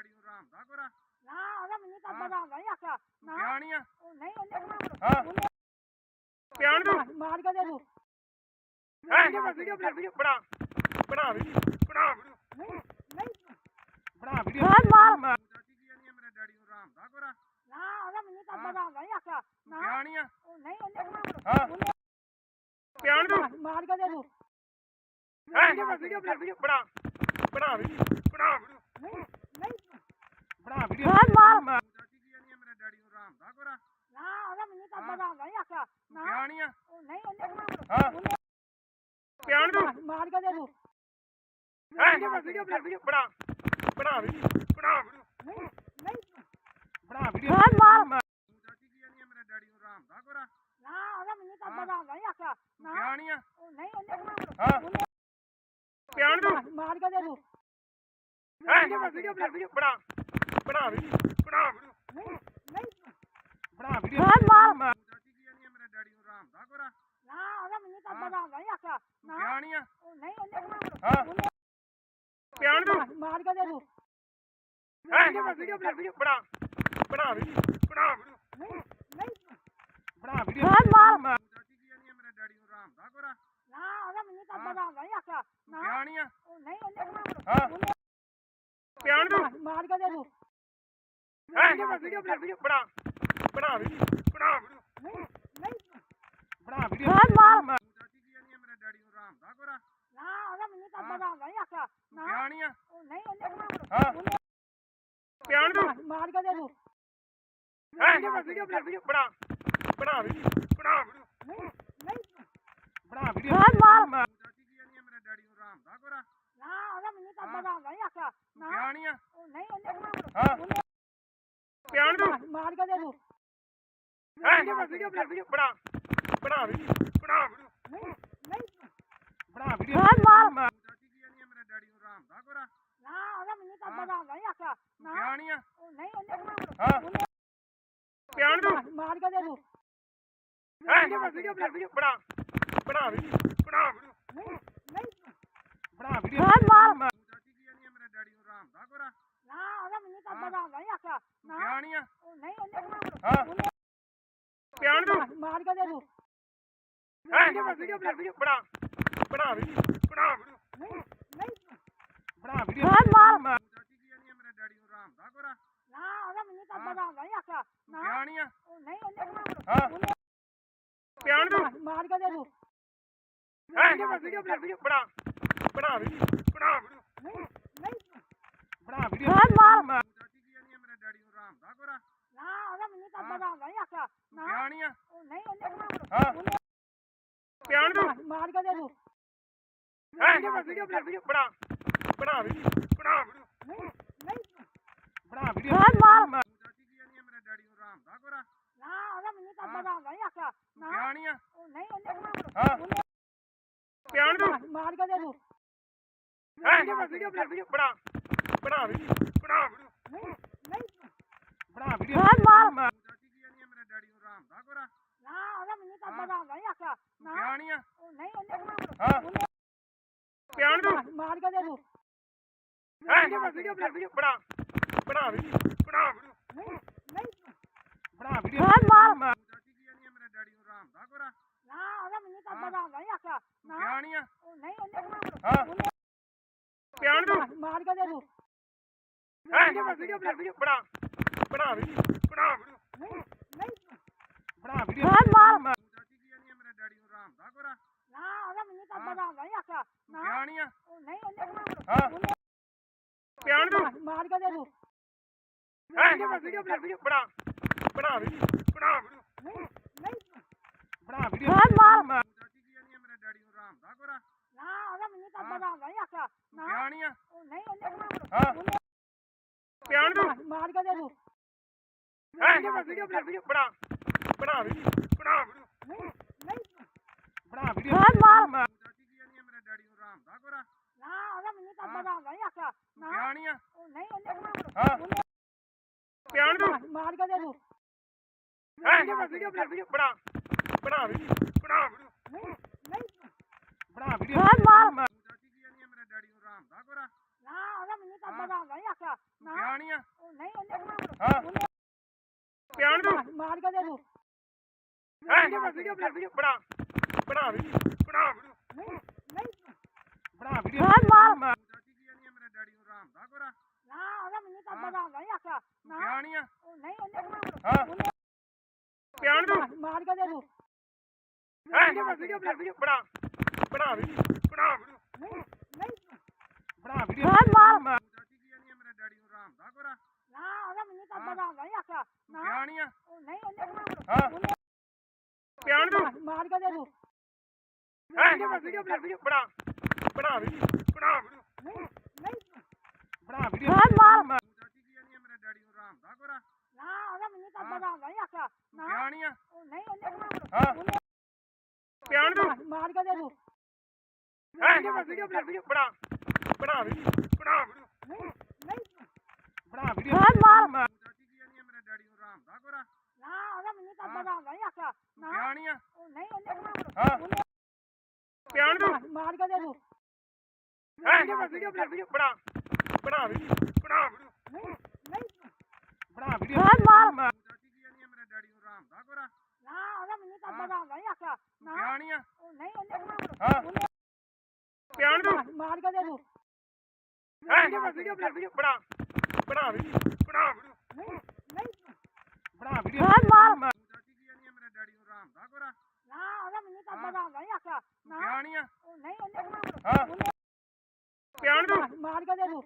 Daddy ਨੂੰ ਆਰਾਮ ਦਾ ਕੋਰਾ? ਨਾ ਉਹਦਾ ਮੈਨੂੰ ਤਾਂ ਹਾਂ। ਪਤਾ ਹੁੰਦਾ ਹੀ ਆਖਿਆ ਨਾ। ਨਹੀਂ ਆ। ਉਹ ਨਹੀਂ ਉਹਨੇ ਹਾਂ। ਪਿਆਣ ਤੂੰ ਮਾਰ ਕੇ ਦੇ ਦੂ ਹੈ ਵੀਡੀਓ ਬਣਾ ਵੀਡੀਓ ਬਣਾ ਬਣਾ ਵੀਡੀਓ ਬਣਾ ਵੀਡੀਓ। ਨਹੀਂ ਨਹੀਂ। ਬਣਾ ਵੀਡੀਓ। ਹਾਂ, ਮਾਰ। ਚਾਚੀ ਕੀ ਨਹੀਂ ਮੇਰੇ ਡੈਡੀ ਨੂੰ ਆਰਾਮ ਦਾ ਕੋਰਾ। ਨਾ ਉਹਦਾ ਮੈਨੂੰ ਤਾਂ ਹਾਂ। ਪਤਾ ਹੁੰਦਾ ਹੀ ਆਖਿਆ ਨਾ। ਨਹੀਂ ਆ। ਉਹ ਨਹੀਂ ਉਹਨੇ ਹਾਂ। ਪਿਆਣ ਤੂੰ ਮਾਰ ਕੇ ਦੇ ਦੂ ਹੈ? ਵੀਡੀਓ ਬਣਾ ਵੀਡੀਓ ਬਣਾ ਬਣਾ। ਵੀਡੀਓ। ਬਣਾ ਵੀਡੀਓ। ਨਹੀਂ ਨਹੀਂ। ਬਣਾ ਵੀਡੀਓ ਹਾਂ, ਮਾਰ। ਚਾਚੀ ਕੀ ਨਹੀਂ ਮੇਰੇ ਡੈਡੀ ਨੂੰ ਆਰਾਮ ਦਾ ਕੋਰਾ। ਨਾ ਉਹਦਾ ਮੈਨੂੰ ਤਾਂ। ਪਤਾ ਹੁੰਦਾ ਹੀ ਆਖਿਆ। ਨਾ। ਕਿਹਾ ਨਹੀਂ ਆ? ਉਹ ਨਹੀਂ ਉਹਨੇ ਹਾਂ। ਪਿਆਣ ਤੂੰ ਮਾਰ ਕੇ ਦੇ ਹੈ? ਵੀਡੀਓ ਬਣਾ ਵੀਡੀਓ ਬਣਾ ਬਣਾ ਵੀਡੀਓ ਬਣਾ ਵੀਡੀਓ। ਨਹੀਂ ਨਹੀਂ। ਬਣਾ ਵੀਡੀਓ। ਹਾਂ, ਮਾਰ। ਚਾਚੀ ਕੀ ਨਹੀਂ ਮੇਰੇ ਡੈਡੀ ਨੂੰ ਆਰਾਮ ਦਾ ਕੋਰਾ। ਨਾ ਉਹਦਾ ਮੈਨੂੰ ਤਾਂ। ਪਤਾ ਹੁੰਦਾ ਹੀ ਆਖਿਆ। ਨਾ। ਕਿਹਾ ਨਹੀਂ ਆ? ਉਹ ਨਹੀਂ ਉਹਨੇ ਹਾਂ। ਪਿਆਣ ਤੂੰ ਮਾਰ ਕੇ ਦੇ ਹੈ? ਵੀਡੀਓ ਬਣਾ ਵੀਡੀਓ। ਬਣਾ। ਬਣਾ ਵੀਡੀਓ ਬਣਾ ਵੀਡੀਓ। ਨਹੀਂ ਨਹੀਂ। ਬਣਾ ਵੀਡੀਓ। ਹਾਂ, ਮਾਰ। ਚਾਚੀ ਕੀ ਨਹੀਂ ਮੇਰੇ ਡੈਡੀ ਨੂੰ ਆਰਾਮ ਦਾ ਕੋਰਾ। ਨਾ ਉਹਦਾ ਮੈਨੂੰ ਤਾਂ ਹਾਂ। ਪਤਾ ਹੁੰਦਾ ਹੀ ਆਖਿਆ। ਨਾ। ਨਹੀਂ ਆ? ਨਹੀਂ ਉਹਨੇ ਹਾਂ। ਪਿਆਣ ਤੂੰ ਮਾਰ ਕੇ ਦੇ ਦੂ ਹੈ? ਵੀਡੀਓ ਬਣਾ ਵੀਡੀਓ ਬਣਾ। ਬਣਾ ਵੀਡੀਓ ਬਣਾ ਵੀਡੀਓ। ਨਹੀਂ ਨਹੀਂ। ਬਣਾ ਵੀਡੀਓ। ਹਾਂ, ਮਾਰ। ਚਾਚੀ ਕੀ ਨਹੀਂ ਮੇਰੇ ਡੈਡੀ ਨੂੰ ਆਰਾਮ ਦਾ ਕੋਰਾ। ਨਾ ਉਹਦਾ ਮੈਨੂੰ ਤਾਂ ਹਾਂ। ਪਤਾ ਹੁੰਦਾ ਹੀ ਆਖਿਆ। ਨਾ। ਨਹੀਂ ਆ? ਨਹੀਂ ਉਹਨੇ ਹਾਂ। ਪਿਆਣ ਤੂੰ ਮਾਰ ਕੇ ਦੇ ਹੈ ਵੀਡੀਓ ਬਣਾ ਵੀਡੀਓ ਬਣਾ ਬਣਾ ਵੀਡੀਓ ਬਣਾ ਵੀਡੀਓ ਨਹੀਂ ਨਹੀਂ ਬਣਾ ਵੀਡੀਓ ਹਾਂ, ਮਾਰ। ਚਾਚੀ ਕੀ ਨਹੀਂ ਮੇਰੇ ਡੈਡੀ ਨੂੰ ਆਰਾਮ ਦਾ ਕੋਰਾ। ਨਾ ਉਹਦਾ ਮੈਨੂੰ ਤਾਂ ਹਾਂ। ਪਤਾ ਹੁੰਦਾ ਹੀ ਆਖਿਆ। ਨਾ। ਨਹੀਂ ਆ? ਨਹੀਂ ਉਹਨੇ ਹਾਂ। ਪਿਆਣ ਤੂੰ ਮਾਰ ਕੇ ਦੇ ਦੂ ਹੈ ਵੀਡੀਓ ਬਣਾ ਵੀਡੀਓ ਬਣਾ ਬਣਾ ਵੀਡੀਓ ਬਣਾ ਵੀਡੀਓ ਨਹੀਂ ਨਹੀਂ। ਬਣਾ ਵੀਡੀਓ ਹਾਂ, ਮਾਰ। ਚਾਚੀ ਕੀ ਨਹੀਂ ਮੇਰੇ ਡੈਡੀ ਨੂੰ ਆਰਾਮ ਦਾ ਕੋਰਾ। ਨਾ ਉਹਦਾ ਮੈਨੂੰ ਤਾਂ ਹਾਂ। ਪਤਾ ਹੁੰਦਾ ਹੀ ਆਖਿਆ। ਨਾ। ਨਹੀਂ ਆ? ਨਹੀਂ ਉਹਨੇ ਹਾਂ। ਪਿਆਣ ਤੂੰ ਮਾਰ ਕੇ ਦੇ ਦੂ ਹੈ? ਵੀਡੀਓ ਬਣਾ ਵੀਡੀਓ ਬਣਾ ਬਣਾ ਵੀਡੀਓ। ਬਣਾ ਵੀਡੀਓ। ਨਹੀਂ ਨਹੀਂ। ਬਣਾ ਵੀਡੀਓ। ਹਾਂ, ਮਾਰ। ਨਹੀਂ ਮੇਰੇ। ਡੈਡੀ ਨੂੰ ਆਰਾਮ ਦਾ ਕੋਰਾ? ਨਾ ਉਹਦਾ ਮੈਨੂੰ ਤਾਂ ਹਾਂ। ਪਤਾ ਹੁੰਦਾ ਹੀ ਆਖਿਆ। ਨਾ। ਕਿਹਾ ਨਹੀਂ ਨਹੀਂ ਉਹਨੇ ਹਾਂ। ਪਿਆਣ ਤੂੰ ਮਾਰ ਕੇ ਦੇ ਦੂ ਹੈ? ਵੀਡੀਓ ਬਣਾ ਵੀਡੀਓ ਬਣਾ ਬਣਾ ਵੀਡੀਓ। ਬਣਾ ਵੀਡੀਓ। ਨਹੀਂ ਨਹੀਂ। ਬਣਾ ਵੀਡੀਓ। ਹਾਂ, ਮਾਰ। ਨਹੀਂ ਮੇਰੇ। ਡੈਡੀ ਨੂੰ ਆਰਾਮ ਦਾ ਕੋਰਾ? ਨਾ ਉਹਦਾ ਮੈਨੂੰ ਤਾਂ। ਪਤਾ ਹੁੰਦਾ ਹੀ ਆਖਿਆ ਨਾ। ਨਹੀਂ ਆ। ਉਹ ਨਹੀਂ ਉਹਨੇ ਹਾਂ। ਪਿਆਣ ਤੂੰ ਮਾਰ ਕੇ ਦੇ ਦੂ ਹੈ ਵੀਡੀਓ ਬਣਾ ਵੀਡੀਓ ਬਣਾ। ਬਣਾ ਵੀਡੀਓ ਬਣਾ ਵੀਡੀਓ। ਨਹੀਂ ਨਹੀਂ। ਬਣਾ ਵੀਡੀਓ। ਹਾਂ, ਮਾਰ। ਚਾਚੀ ਕੀ ਨਹੀਂ ਮੇਰੇ ਡੈਡੀ ਨੂੰ ਆਰਾਮ ਦਾ ਕੋਰਾ ਨਾ ਉਹਦਾ ਮੈਨੂੰ ਤਾਂ। ਪਤਾ ਹੁੰਦਾ ਹੀ ਆਖਿਆ ਨਾ। ਨਹੀਂ ਆ। ਉਹ ਨਹੀਂ ਉਹਨੇ ਹਾਂ। ਪਿਆਣ ਤੂੰ ਮਾਰ ਕੇ ਦੇ ਦੂ ਹੈ? ਵੀਡੀਓ ਬਣਾ ਵੀਡੀਓ ਬਣਾ ਵੀਡੀਓ। ਬਣਾ ਵੀਡੀਓ ਨਹੀਂ ਨਹੀਂ ਬਣਾ ਵੀਡੀਓ ਹਾਂ, ਮਾਰ। ਚਾਚੀ ਕੀ ਨਹੀਂ ਮੇਰੇ ਡੈਡੀ ਨੂੰ ਆਰਾਮ ਦਾ ਕੋਰਾ ਤਾਂ ਹਾਂ। ਪਤਾ ਹੁੰਦਾ ਹੀ ਆਖਿਆ ਨਾ। ਕਿਹਾ ਨਹੀਂ ਆ। ਉਹ ਨਹੀਂ ਉਹਨੇ ਹਾਂ। ਉਹਨੇ ਪਿਆਣ ਤੂੰ ਮਾਰ ਕੇ ਦੇ ਦੂ ਹੈ? ਵੀਡੀਓ ਬਣਾ ਵੀਡੀਓ। ਬਣਾ ਬਣਾ ਵੀਡੀਓ ਬਣਾ ਵੀਡੀਓ। ਨਹੀਂ ਨਹੀਂ। ਬਣਾ ਵੀਡੀਓ। ਹਾਂ, ਮਾਰ। ਨਹੀਂ ਮੇਰੇ ਡੈਡੀ ਨੂੰ ਆਰਾਮ ਦਾ ਕੋਰਾ। ਨਾ ਉਹਦਾ ਮੈਨੂੰ ਤਾਂ ਹਾਂ। ਪਤਾ ਹੁੰਦਾ ਹੀ ਆਖਿਆ ਨਾ। ਕਿਹਾ ਨਹੀਂ ਆ। ਉਹ ਨਹੀਂ ਉਹਨੇ ਹਾਂ। ਉਹਨੇ ਪਿਆਣ ਤੂੰ ਮਾਰ ਕੇ ਦੇ ਦੂ ਹੈ? ਵੀਡੀਓ ਬਣਾ ਵੀਡੀਓ ਬਣਾ ਵੀਡੀਓ। ਬਣਾ ਵੀਡੀਓ ਨਹੀਂ ਨਹੀਂ। ਬਣਾ ਵੀਡੀਓ। ਹਾਂ, ਮਾਰ। ਚਾਚੀ ਕੀ ਨਹੀਂ ਮੇਰੇ ਡੈਡੀ ਦਾ ਕੋਰਾ ਨਾ ਉਹਦਾ ਮੈਨੂੰ ਤਾਂ। ਪਤਾ ਹੁੰਦਾ ਹੀ ਆਖਿਆ ਨਾ। ਕਿਹਾ ਨਹੀਂ ਆ? ਉਹ ਨਹੀਂ ਉਹਨੇ ਹਾਂ। ਪਿਆਣ ਤੂੰ ਮਾਰ ਕੇ ਦੇ ਹੈ? ਵੀਡੀਓ ਬਣਾ ਵੀਡੀਓ ਬਣਾ ਬਣਾ ਵੀਡੀਓ ਬਣਾ ਵੀਡੀਓ। ਨਹੀਂ ਨਹੀਂ। ਬਣਾ ਵੀਡੀਓ। ਹਾਂ, ਮਾਰ। ਚਾਚੀ ਕੀ ਨਹੀਂ ਮੇਰੇ ਡੈਡੀ ਨੂੰ ਆਰਾਮ ਦਾ ਕੋਰਾ ਨਾ ਉਹਦਾ ਮੈਨੂੰ ਤਾਂ। ਪਤਾ ਹੁੰਦਾ ਹੀ ਆਖਿਆ ਨਾ। ਕਿਹਾ ਨਹੀਂ ਆ? ਉਹ ਨਹੀਂ ਉਹਨੇ ਹਾਂ। ਪਿਆਣ ਤੂੰ ਮਾਰ ਕੇ ਦੇ ਹੈ? ਵੀਡੀਓ ਬਣਾ ਵੀਡੀਓ ਬਣਾ। ਬਣਾ ਵੀਡੀਓ ਬਣਾ ਵੀਡੀਓ। ਨਹੀਂ ਨਹੀਂ। ਬਣਾ ਵੀਡੀਓ ਹਾਂ, ਮਾਰ। ਚਾਚੀ ਕੀ ਨਹੀਂ ਮੇਰੇ ਡੈਡੀ ਨੂੰ ਆਰਾਮ ਦਾ ਕੋਰਾ। ਨਾ ਉਹਦਾ ਮੈਨੂੰ ਤਾਂ। ਪਤਾ ਹੁੰਦਾ ਹੀ ਆਖਿਆ। ਨਾ। ਨਹੀਂ ਆ? ਨਹੀਂ ਉਹਨੇ ਹਾਂ। ਪਿਆਣ ਤੂੰ? ਮਾਰ ਕੇ ਦੇ ਦੂ। ਵੀਡੀਓ ਵੀਡੀਓ ਬਣਾ ਬਣਾ ਵੀਡੀਓ ਬਣਾ ਵੀਡੀਓ। ਨਹੀਂ ਨਹੀਂ। ਬਣਾ ਵੀਡੀਓ। ਹਾਂ, ਮਾਰ। ਚਾਚੀ ਕੀ ਨਹੀਂ ਮੇਰੇ ਡੈਡੀ ਨੂੰ ਆਰਾਮ ਦਾ ਕੋਰਾ। ਨਾ ਉਹਦਾ ਮੈਨੂੰ ਤਾਂ। ਪਤਾ ਹੁੰਦਾ ਹੀ ਆਖਿਆ। ਨਾ। ਨਹੀਂ ਆ? ਨਹੀਂ ਉਹਨੇ ਹਾਂ। ਪਿਆਣ ਤੂੰ? ਮਾਰ ਕੇ ਦੇ ਦੂ। Video video. ਬਣਾ। ਬਣਾ ਵੀ ਬਣਾ ਬਣਾ ਵੀਡੀਓ ਹਾਂ ਮਾਰ ਮੇਰੇ ਡੈਡੀ ਨੂੰ ਆਰਾਮ ਦਾ ਕੋਰਾ। ਨਾ ਉਹਦਾ ਮੈਨੂੰ ਤਾਂ ਪਤਾ ਨਹੀਂ ਆਖਿਆ। ਨਾ। ਗਿਆਨੀ ਆ? ਨਹੀਂ ਉਹਨੇ ਹਾਂ। ਪਿਆਣ ਨੂੰ ਮਾਰ ਕੇ ਦੇ ਦੂ ਹੈ? ਵੀਡੀਓ ਬਣਾ ਬਣਾ ਵੀ ਬਣਾ ਨਹੀਂ ਨਹੀਂ। ਬਣਾ ਵੀਡੀਓ ਹਾਂ ਮਾਰ। ਮੇਰੇ ਡੈਡੀ ਨੂੰ ਆਰਾਮ ਦਾ ਕੋਰਾ। ਨਾ ਉਹਦਾ ਮੈਨੂੰ ਤਾਂ ਪਤਾ ਨਹੀਂ ਆਖਿਆ। ਨਾ ਗਿਆਨੀ ਆ? ਨਹੀਂ ਉਹਨੇ ਹਾਂ। ਪਿਆਣ ਨੂੰ ਮਾਰ ਕੇ ਦੇ ਦੂ ਵੀਡੀਓ ਵੀਡੀਓ ਬਣਾ ਵੀਡੀਓ ਬਣਾ। ਬਣਾ ਵੀਡੀਓ ਬਣਾ ਵੀਡੀਓ। ਬਣਾ ਵੀਡੀਓ। ਹਾਂ ਮਾਰ। ਚਾਚੀ ਕੀ ਜਾਨੀ ਮੇਰੇ ਡੈਡੀ ਨੂੰ ਆਰਾਮ ਦਾ ਕੋਰਾ? ਤਾਂ ਪਤਾ ਨਹੀਂ ਆ? ਉਹ ਨਹੀਂ ਉਹਨੇ ਹਾਂ। ਪਿਆਣ ਤੂੰ ਮਾਰ ਕੇ ਦੇ ਦੂ ਹੈ? ਵੀਡੀਓ ਬਣਾ ਵੀਡੀਓ ਬਣਾ ਬਣਾ। ਵੀਡੀਓ ਬਣਾ ਵੀਡੀਓ। ਨਹੀਂ ਨਹੀਂ। ਬਣਾ ਵੀਡੀਓ। ਹਾਂ ਮਾਰ। ਚਾਚੀ ਕੀ ਜਾਨੀ ਮੇਰੇ ਡੈਡੀ ਨੂੰ ਆਰਾਮ ਦਾ ਕੋਰਾ? ਨਾ ਉਹਦਾ ਮੈਨੂੰ ਤਾਂ ਪਤਾ ਨਹੀਂ ਆਖਿਆ। ਨਾ। ਪਿਆ ਨਹੀਂ ਆ? ਉਹ ਨਹੀਂ ਉਹਨੇ ਹਾਂ। ਪਿਆਣ ਤੂੰ ਮਾਰ ਕੇ ਦੇ ਦੂ ਵੀਡੀਓ ਬਣਾ ਵੀਡੀਓ ਬਣਾ ਬਣਾ ਵੀਡੀਓ ਬਣਾ ਵੀਡੀਓ। ਬਣਾ ਵੀਡੀਓ। ਹਾਂ ਮਾਰ। ਚਾਚੀ ਕੀ ਜਾਨੀ ਮੇਰੇ ਡੈਡੀ ਨੂੰ ਆਰਾਮ ਦਾ ਕੋਰਾ। ਨਾ ਉਹਦਾ ਮੈਨੂੰ ਤਾਂ ਪਤਾ ਨਹੀਂ ਆਖਿਆ। ਨਾ। ਪਿਆ ਨਹੀਂ ਆ? ਨਹੀਂ ਉਹਨੇ ਹਾਂ। ਪਿਆਣ ਤੂੰ ਮਾਰ ਕੇ ਦੇ ਦੂ ਵੀਡੀਓ ਬਣਾ ਵੀਡੀਓ ਬਣਾ ਬਣਾ ਵੀਡੀਓ ਬਣਾ ਵੀਡੀਓ। ਬਣਾ ਵੀਡੀਓ। ਹਾਂ ਮਾਰ ਚਾਚੀ ਕੀ ਜਾਨੀ ਮੇਰੇ ਡੈਡੀ ਨੂੰ ਆਰਾਮ ਦਾ ਕੋਰਾ ਨਾ ਉਹਦਾ ਮੈਨੂੰ ਤਾਂ ਪਤਾ ਨਹੀਂ ਆਖਿਆ ਨਾ ਪਿਆ ਨਹੀਂ ਆ ਉਹ ਨਹੀਂ ਉਹਨੇ ਹਾਂ ਪਿਆਣ ਤੂੰ ਮਾਰ ਕੇ ਦੇ ਦੂ ਹੈ ਵੀਡੀਓ ਬਣਾ ਵੀਡੀਓ ਬਣਾ ਬਣਾ ਵੀਡੀਓ ਬਣਾ ਵੀਡੀਓ ਬਣਾ ਵੀਡੀਓ ਹਾਂ ਮਾਰ। ਮੇਰੇ ਡੈਡੀ ਨੂੰ ਆਰਾਮ ਦਾ ਕੋਰਾ। ਨਾ ਉਹਦਾ ਮੈਨੂੰ ਤਾਂ ਪਤਾ ਨਹੀਂ ਆਖਿਆ। ਨਾ। ਪਿਆ ਨਹੀਂ ਉਹਨੇ ਹਾਂ। ਪਿਆਣ ਤੂੰ ਮਾਰ ਕੇ ਦੇ ਦੂ ਹੈ। ਵੀਡੀਓ ਬਣਾ ਵੀਡੀਓ ਬਣਾ ਬਣਾ ਵੀਡੀਓ ਬਣਾ ਵੀਡੀਓ ਨਹੀਂ ਬਣਾ ਵੀਡੀਓ ਹਾਂ ਮਾਰ। ਮੇਰੇ ਡੈਡੀ ਨੂੰ ਆਰਾਮ ਦਾ ਕੋਰਾ। ਨਾ ਉਹਦਾ ਮੈਨੂੰ ਤਾਂ ਪਤਾ ਨਹੀਂ ਆਖਿਆ। ਨਾ। ਪਿਆ ਨਹੀਂ ਆ। ਉਹ ਨਹੀਂ ਉਹਨੇ ਹਾਂ। ਪਿਆਣ ਤੂੰ ਮਾਰ ਕੇ ਦੇ ਦੂ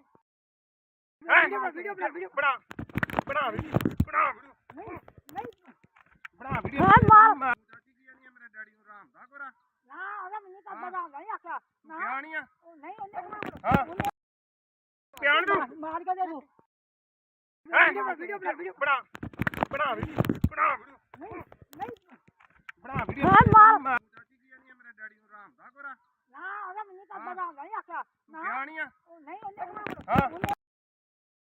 ਵੀਡੀਓ ਬਣਾ ਵੀਡੀਓ ਬਣਾ ਬਣਾ ਵੀਡੀਓ ਬਣਾ ਵੀਡੀਓ। ਨਹੀਂ ਬਣਾ ਵੀਡੀਓ। ਹਾਂ ਮਾਰ। ਜਾਨੀ ਮੇਰੇ ਡੈਡੀ ਨੂੰ ਆਰਾਮ ਦਾ ਕੋਰਾ। ਨਾ ਉਹਦਾ ਮੈਨੂੰ ਤਾਂ ਪਤਾ ਨਹੀਂ ਆਖਿਆ। ਨਾ। ਪਿਆ ਨਹੀਂ ਉਹਨੇ ਹਾਂ। ਪਿਆਣ ਤੂੰ ਮਾਰ ਕੇ ਦੇ ਦੂ ਹੈ? ਵੀਡੀਓ ਬਣਾ ਵੀਡੀਓ ਬਣਾ ਬਣਾ ਵੀਡੀਓ ਬਣਾ ਵੀਡੀਓ। ਨਹੀਂ ਬਣਾ ਵੀਡੀਓ। ਹਾਂ ਮਾਰ। ਮੇਰੇ ਡੈਡੀ ਨੂੰ ਆਰਾਮ ਦਾ ਕੋਰਾ। ਨਾ ਉਹਦਾ ਮੈਨੂੰ ਤਾਂ ਪਤਾ ਨਹੀਂ ਆਖਿਆ। ਨਾ ਪਿਆ ਨਹੀਂ ਆ ਨਹੀਂ ਹਾਂ।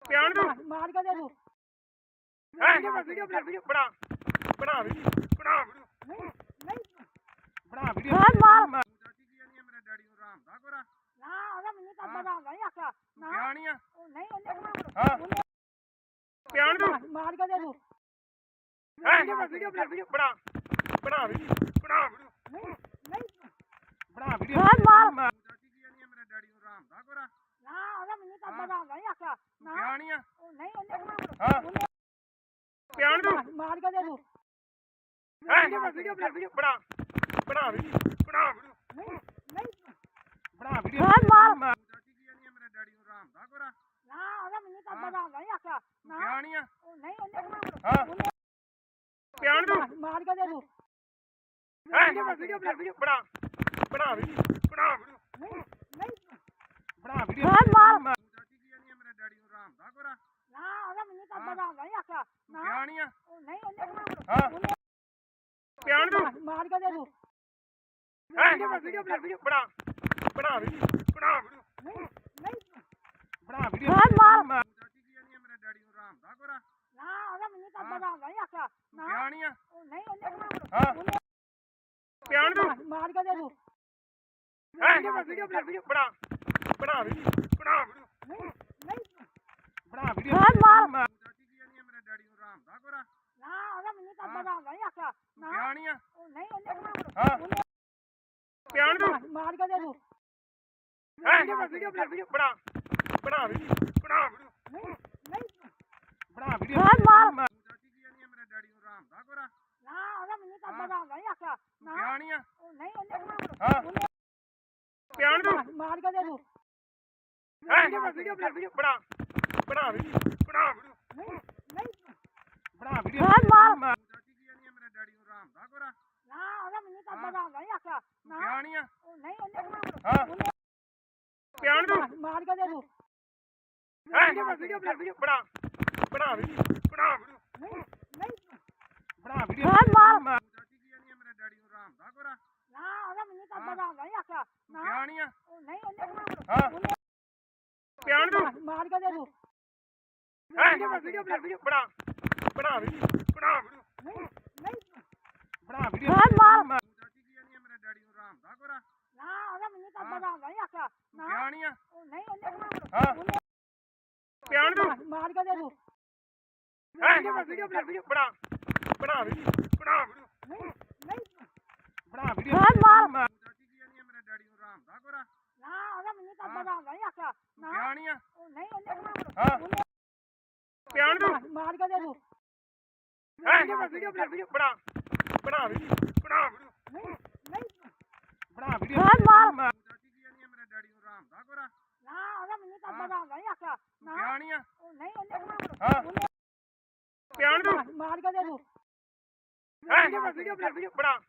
ਪਿਆਣ ਤੂੰ ਮਾਰ ਕੇ ਦੇ ਦੂ ਹੈ? ਵੀਡੀਓ ਬਣਾ ਵੀਡੀਓ ਬਣਾ ਬਣਾ ਵੀਡੀਓ ਬਣਾ ਵੀਡੀਓ। ਨਹੀਂ ਬਣਾ ਵੀਡੀਓ। ਹਾਂ ਮਾਰ। ਮੇਰੇ ਡੈਡੀ ਨੂੰ ਆਰਾਮ ਦਾ ਕੋਰਾ ਨਾ ਉਹਦਾ ਮੈਨੂੰ ਤਾਂ ਪਤਾ ਨਹੀਂ ਆਖਿਆ। ਨਾ। ਪਿਆ ਨਹੀਂ ਆ ਨਹੀਂ ਉਹਨੇ ਹਾਂ। ਪਿਆਣ ਤੂੰ ਮਾਰ ਕੇ ਦੇ ਦੂ ਹੈ? ਵੀਡੀਓ ਬਣਾ ਵੀਡੀਓ ਬਣਾ ਬਣਾ ਵੀਡੀਓ ਬਣਾ ਵੀਡੀਓ। ਨਹੀਂ ਨਹੀਂ। ਬਣਾ ਵੀਡੀਓ। ਹਾਂ ਮੇਰੇ। ਦਾ ਕੋਰਾ? ਨਾ ਉਹਦਾ ਮੈਨੂੰ ਤਾਂ ਪਤਾ ਨਹੀਂ ਆਖਿਆ। ਨਾ। ਪਿਆ ਨਹੀਂ ਆ ਨਹੀਂ ਉਹਨੇ ਹਾਂ। ਪਿਆਣ ਤੂੰ ਮਾਰ ਕੇ ਦੇ ਦੂ ਹੈ? ਵੀਡੀਓ ਵੀਡੀਓ ਬਣਾ ਬਣਾ ਵੀਡੀਓ ਬਣਾ ਵੀਡੀਓ। ਨਹੀਂ ਬਣਾ ਵੀਡੀਓ। ਹਾਂ ਮਾਰ। ਚਾਚੀ ਕੀ ਜਾਨੀ ਮੇਰੇ ਡੈਡੀ ਨੂੰ ਆਰਾਮ ਦਾ ਕੋਰਾ। ਨਾ ਉਹਦਾ ਮੈਨੂੰ ਤਾਂ ਪਤਾ ਨਹੀਂ ਆਖਿਆ। ਨਾ। ਪਿਆ ਨਹੀਂ ਆ ਨਹੀਂ ਉਹਨੇ ਹਾਂ। ਪਿਆਣ ਤੂੰ ਮਾਰ ਕੇ ਦੇ ਦੂ ਹੈ? ਵੀਡੀਓ ਵੀਡੀਓ ਬਣਾ ਬਣਾ। ਵੀਡੀਓ। ਬਣਾ ਵੀਡੀਓ। ਨਹੀਂ। ਬਣਾ ਵੀਡੀਓ ਹਾਂ ਮਾਰ। ਚਾਚੀ ਕੀ ਜਾਨੀ ਮੇਰੇ ਡੈਡੀ ਨੂੰ ਆਰਾਮ ਦਾ ਕੋਰਾ। ਨਾ ਉਹਦਾ ਮੈਨੂੰ ਤਾਂ ਪਤਾ ਨਹੀਂ ਆਖਿਆ। ਨਾ। ਪਿਆ ਨਹੀਂ ਨਹੀਂ ਉਹਨੇ ਹਾਂ। ਪਿਆਣ ਤੂੰ? ਮਾਰ ਕੇ ਦੇ ਹੈ? ਵੀਡੀਓ ਬਣਾ ਵੀਡੀਓ ਬਣਾ ਬਣਾ ਵੀਡੀਓ ਬਣਾ ਵੀਡੀਓ। ਨਹੀਂ ਨਹੀਂ। ਬਣਾ ਵੀਡੀਓ। ਹਾਂ ਮਾਰ। ਚਾਚੀ ਕੀ ਜਾਨੀ ਮੇਰੇ ਡੈਡੀ ਨੂੰ ਆਰਾਮ ਦਾ ਕੋਰਾ। ਨਾ ਉਹਦਾ ਮੈਨੂੰ ਤਾਂ ਪਤਾ ਨਹੀਂ ਆਖਿਆ। ਨਾ। ਪਿਆ ਨਹੀਂ ਨਹੀਂ ਉਹਨੇ ਹਾਂ। ਪਿਆਣ ਤੂੰ? ਮਾਰ ਕੇ ਦੇ ਹੈ? ਵੀਡੀਓ ਬਣਾ ਵੀਡੀਓ। ਬਣਾ। ਬਣਾ ਵੀਡੀਓ ਬਣਾ ਬਣਾ ਵੀਡੀਓ ਹਾਂ ਮਾਰ। ਕੀ ਜਾਨੀ ਮੇਰੇ ਡੈਡੀ ਨੂੰ ਆਰਾਮ ਦਾ ਕੋਰਾ। ਨਾ ਉਹਦਾ ਮੈਨੂੰ ਤਾਂ ਪਤਾ ਨਹੀਂ ਆਖਿਆ। ਨਾ। ਪਿਆ ਨਹੀਂ ਆ ਨਹੀਂ ਉਹਨੇ ਹਾਂ। ਪਿਆਣ ਤੂੰ ਮਾਰ ਕੇ ਦੇ ਦੂ ਵੀਡੀਓ ਬਣਾ ਵੀਡੀਓ ਬਣਾ। ਬਣਾ ਵੀਡੀਓ ਬਣਾ ਵੀਡੀਓ ਬਣਾ ਵੀਡੀਓ ਹਾਂ ਮਾਰ। ਕੀ ਜਾਨੀ ਮੇਰੇ ਡੈਡੀ ਨੂੰ ਆਰਾਮ ਦਾ ਕੋਰਾ। ਨਾ ਉਹਦਾ ਮੈਨੂੰ ਤਾਂ ਪਤਾ ਨਹੀਂ ਆਖਿਆ। ਨਾ। ਪਿਆ ਨਹੀਂ ਆ ਨਹੀਂ ਉਹਨੇ ਹਾਂ। ਪਿਆਣ ਤੂੰ ਮਾਰ ਕੇ ਦੇ ਦੂ ਵੀਡੀਓ ਬਣਾ ਵੀਡੀਓ ਬਣਾ ਬਣਾ ਵੀਡੀਓ ਬਣਾ ਵੀਡੀਓ। ਬਣਾ ਵੀਡੀਓ। ਹਾਂ ਮਾਰ। ਕੀ ਜਾਨੀ ਮੇਰੇ ਡੈਡੀ ਨੂੰ ਆਰਾਮ ਦਾ ਕੋਰਾ। ਨਾ ਉਹਦਾ ਮੈਨੂੰ ਤਾਂ ਪਤਾ ਨਹੀਂ ਆਖਿਆ। ਨਾ। ਨਹੀਂ ਆ? ਨਹੀਂ ਉਹਨੇ ਹਾਂ। ਪਿਆਣ ਤੂੰ ਮਾਰ ਕੇ ਦੇ ਦੂ ਹੈ? ਵੀਡੀਓ ਬਣਾ ਵੀਡੀਓ ਬਣਾ ਬਣਾ ਵੀਡੀਓ ਬਣਾ ਵੀਡੀਓ। ਨਹੀਂ ਬਣਾ ਵੀਡੀਓ। ਹਾਂ ਮਾਰ। ਕੀ ਜਾਨੀ ਮੇਰੇ ਡੈਡੀ ਨੂੰ ਆਰਾਮ ਦਾ ਕੋਰਾ। ਨਾ ਉਹਦਾ ਮੈਨੂੰ ਤਾਂ ਪਤਾ ਨਹੀਂ ਆਖਿਆ। ਨਾ। ਨਹੀਂ ਆ? ਨਹੀਂ ਉਹਨੇ ਹਾਂ। ਪਿਆਣ ਦੋ ਮਾਰ ਕੇ ਦੇ ਦੋ ਹੈਂ? ਵੀਡੀਓ ਬਣਾ ਵੀਡੀਓ ਬਣਾ ਬਣਾ ਵੀਡੀਓ ਬਣਾ ਵੀਡੀਓ। ਬਣਾ ਵੀਡੀਓ। ਹਾਂ, ਮਾਰ। ਚਾਚੀ ਕੀ ਜਾਣੀ ਆ, ਮੇਰਾ ਡੈਡੀ ਨੂੰ ਆਰਾਮ ਦਾ ਕੋਰਾ? ਨਾ ਉਹਦਾ ਮੈਨੂੰ ਤਾਂ ਪਤਾ ਹੁੰਦਾ ਨਹੀਂ ਆਖਿਆ। ਤੂੰ ਨਾ। ਕਿਹਾ ਨਹੀਂ ਆ? ਉਹ ਨਹੀਂ ਉਹਨੇ ਕਹਣਾ ਹਾਂ। ਪਿਆਣ ਦੋ ਮਾਰ ਕੇ ਦੇ ਦੋ ਹੈਂ? ਵੀਡੀਓ ਬਣਾ ਵੀਡੀਓ ਬਣਾ ਬਣਾ। ਵੀਡੀਓ ਬਣਾ ਵੀਡੀਓ। ਨਹੀਂ ਬਣਾ ਵੀਡੀਓ। ਹਾਂ, ਮਾਰ। ਚਾਚੀ ਕੀ ਜਾਣੀ ਆ, ਮੇਰਾ ਡੈਡੀ ਨੂੰ ਆਰਾਮ ਦਾ ਕੋਰਾ? ਨਾ ਉਹਦਾ ਮੈਨੂੰ ਤਾਂ ਪਤਾ ਹੁੰਦਾ ਨਹੀਂ ਆਖਿਆ ਨਾ ਗਿਆਨੀ ਆ। ਉਹ ਨਹੀਂ ਉਹਨੇ ਹਾਂ। ਪਿਆਣ ਦੂ। ਮਾਰ ਕੇ ਦੇ ਦੂ। ਵੀਡੀਓ ਵੀਡੀਓ ਬਣਾ ਬਣਾ ਵੀਡੀਓ ਬਣਾ ਵੀਡੀਓ। ਨਹੀਂ ਬਣਾ ਵੀਡੀਓ। ਹਾਂ ਮਾਰ। ਚਾਚੀ ਕੀ ਨਹੀਂ ਮੇਰਾ ਡੈਡੀ ਨੂੰ ਆਰਾਮ ਦਾ ਕੋਰਾ। ਨਾ ਉਹਦਾ ਮੈਨੂੰ ਤਾਂ ਪਤਾ ਹੁੰਦਾ ਨਹੀਂ ਆਖਿਆ ਨਾ ਗਿਆਨੀ ਆ। ਉਹ ਨਹੀਂ ਉਹਨੇ ਹਾਂ। ਪਿਆਣ ਦੂ। ਮਾਰ ਕੇ ਦੇ ਦੂ। ਵੀਡੀਓ ਵੀਡੀਓ ਬਣਾ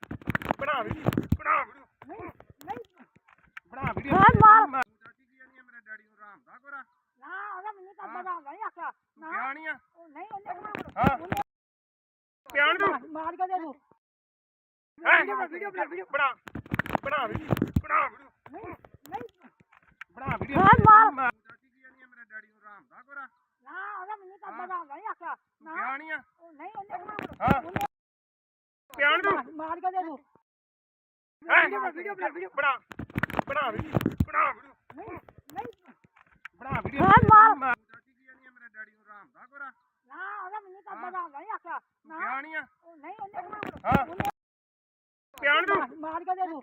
ਬਣਾ ਵੀਡੀਓ ਬਣਾ ਵੀਡੀਓ। ਨਹੀਂ ਨਹੀਂ। ਬਣਾ ਵੀਡੀਓ ਹਾਂ, ਮਾਰ। ਚਾਚੀ ਕੀ ਜਾਨੀ ਮੇਰੇ ਡੈਡੀ ਨੂੰ ਆਰਾਮ ਦਾ ਕੋਰਾ। ਨਾ ਉਹਦਾ ਮੈਨੂੰ ਤਾਂ। ਪਤਾ ਨਹੀਂ ਆਖਿਆ। ਨਾ। ਨਹੀਂ ਆ? ਨਹੀਂ ਉਹਨੇ ਹਾਂ। ਪਿਆਣ ਤੂੰ ਮਾਰ ਕੇ ਦੇ ਦੂ ਹੈ? ਵੀਡੀਓ ਬਣਾ ਵੀਡੀਓ ਬਣਾ ਬਣਾ ਵੀਡੀਓ ਬਣਾ ਵੀਡੀਓ। ਨਹੀਂ ਬਣਾ ਵੀਡੀਓ। ਹਾਂ, ਮਾਰ। ਚਾਚੀ ਕੀ ਜਾਨੀ ਮੇਰੇ ਡੈਡੀ ਨੂੰ ਆਰਾਮ ਦਾ ਕੋਰਾ। ਨਾ ਉਹਦਾ ਮੈਨੂੰ ਤਾਂ। ਪਤਾ ਨਹੀਂ ਆਖਿਆ। ਨਾ। ਨਹੀਂ ਆ? ਨਹੀਂ ਉਹਨੇ ਹਾਂ। ਪਿਆਣ ਤੂੰ ਮਾਰ ਕੇ ਦੇ ਦੂ ਹੈ? ਵੀਡੀਓ ਬਣਾ ਵੀਡੀਓ। ਬਣਾ। ਬਣਾ ਵੀਡੀਓ ਬਣਾ ਵੀਡੀਓ। ਬਣਾ ਵੀਡੀਓ। ਹਾਂ, ਮਾਰ। ਚਾਚੀ ਕੀ ਜਾਨੀ ਮੇਰੇ ਡੈਡੀ ਨੂੰ ਆਰਾਮ ਦਾ ਕੋਰਾ। ਨਾ ਉਹਦਾ ਮੈਨੂੰ ਤਾਂ। ਪਤਾ ਨਹੀਂ ਆਖਿਆ ਨਾ। ਕਿਹਾ ਨਹੀਂ ਆ? ਨਹੀਂ ਉਹਨੇ ਹਾਂ। ਪਿਆਣ ਤੂੰ ਮਾਰ ਕੇ ਦੇ ਦੂ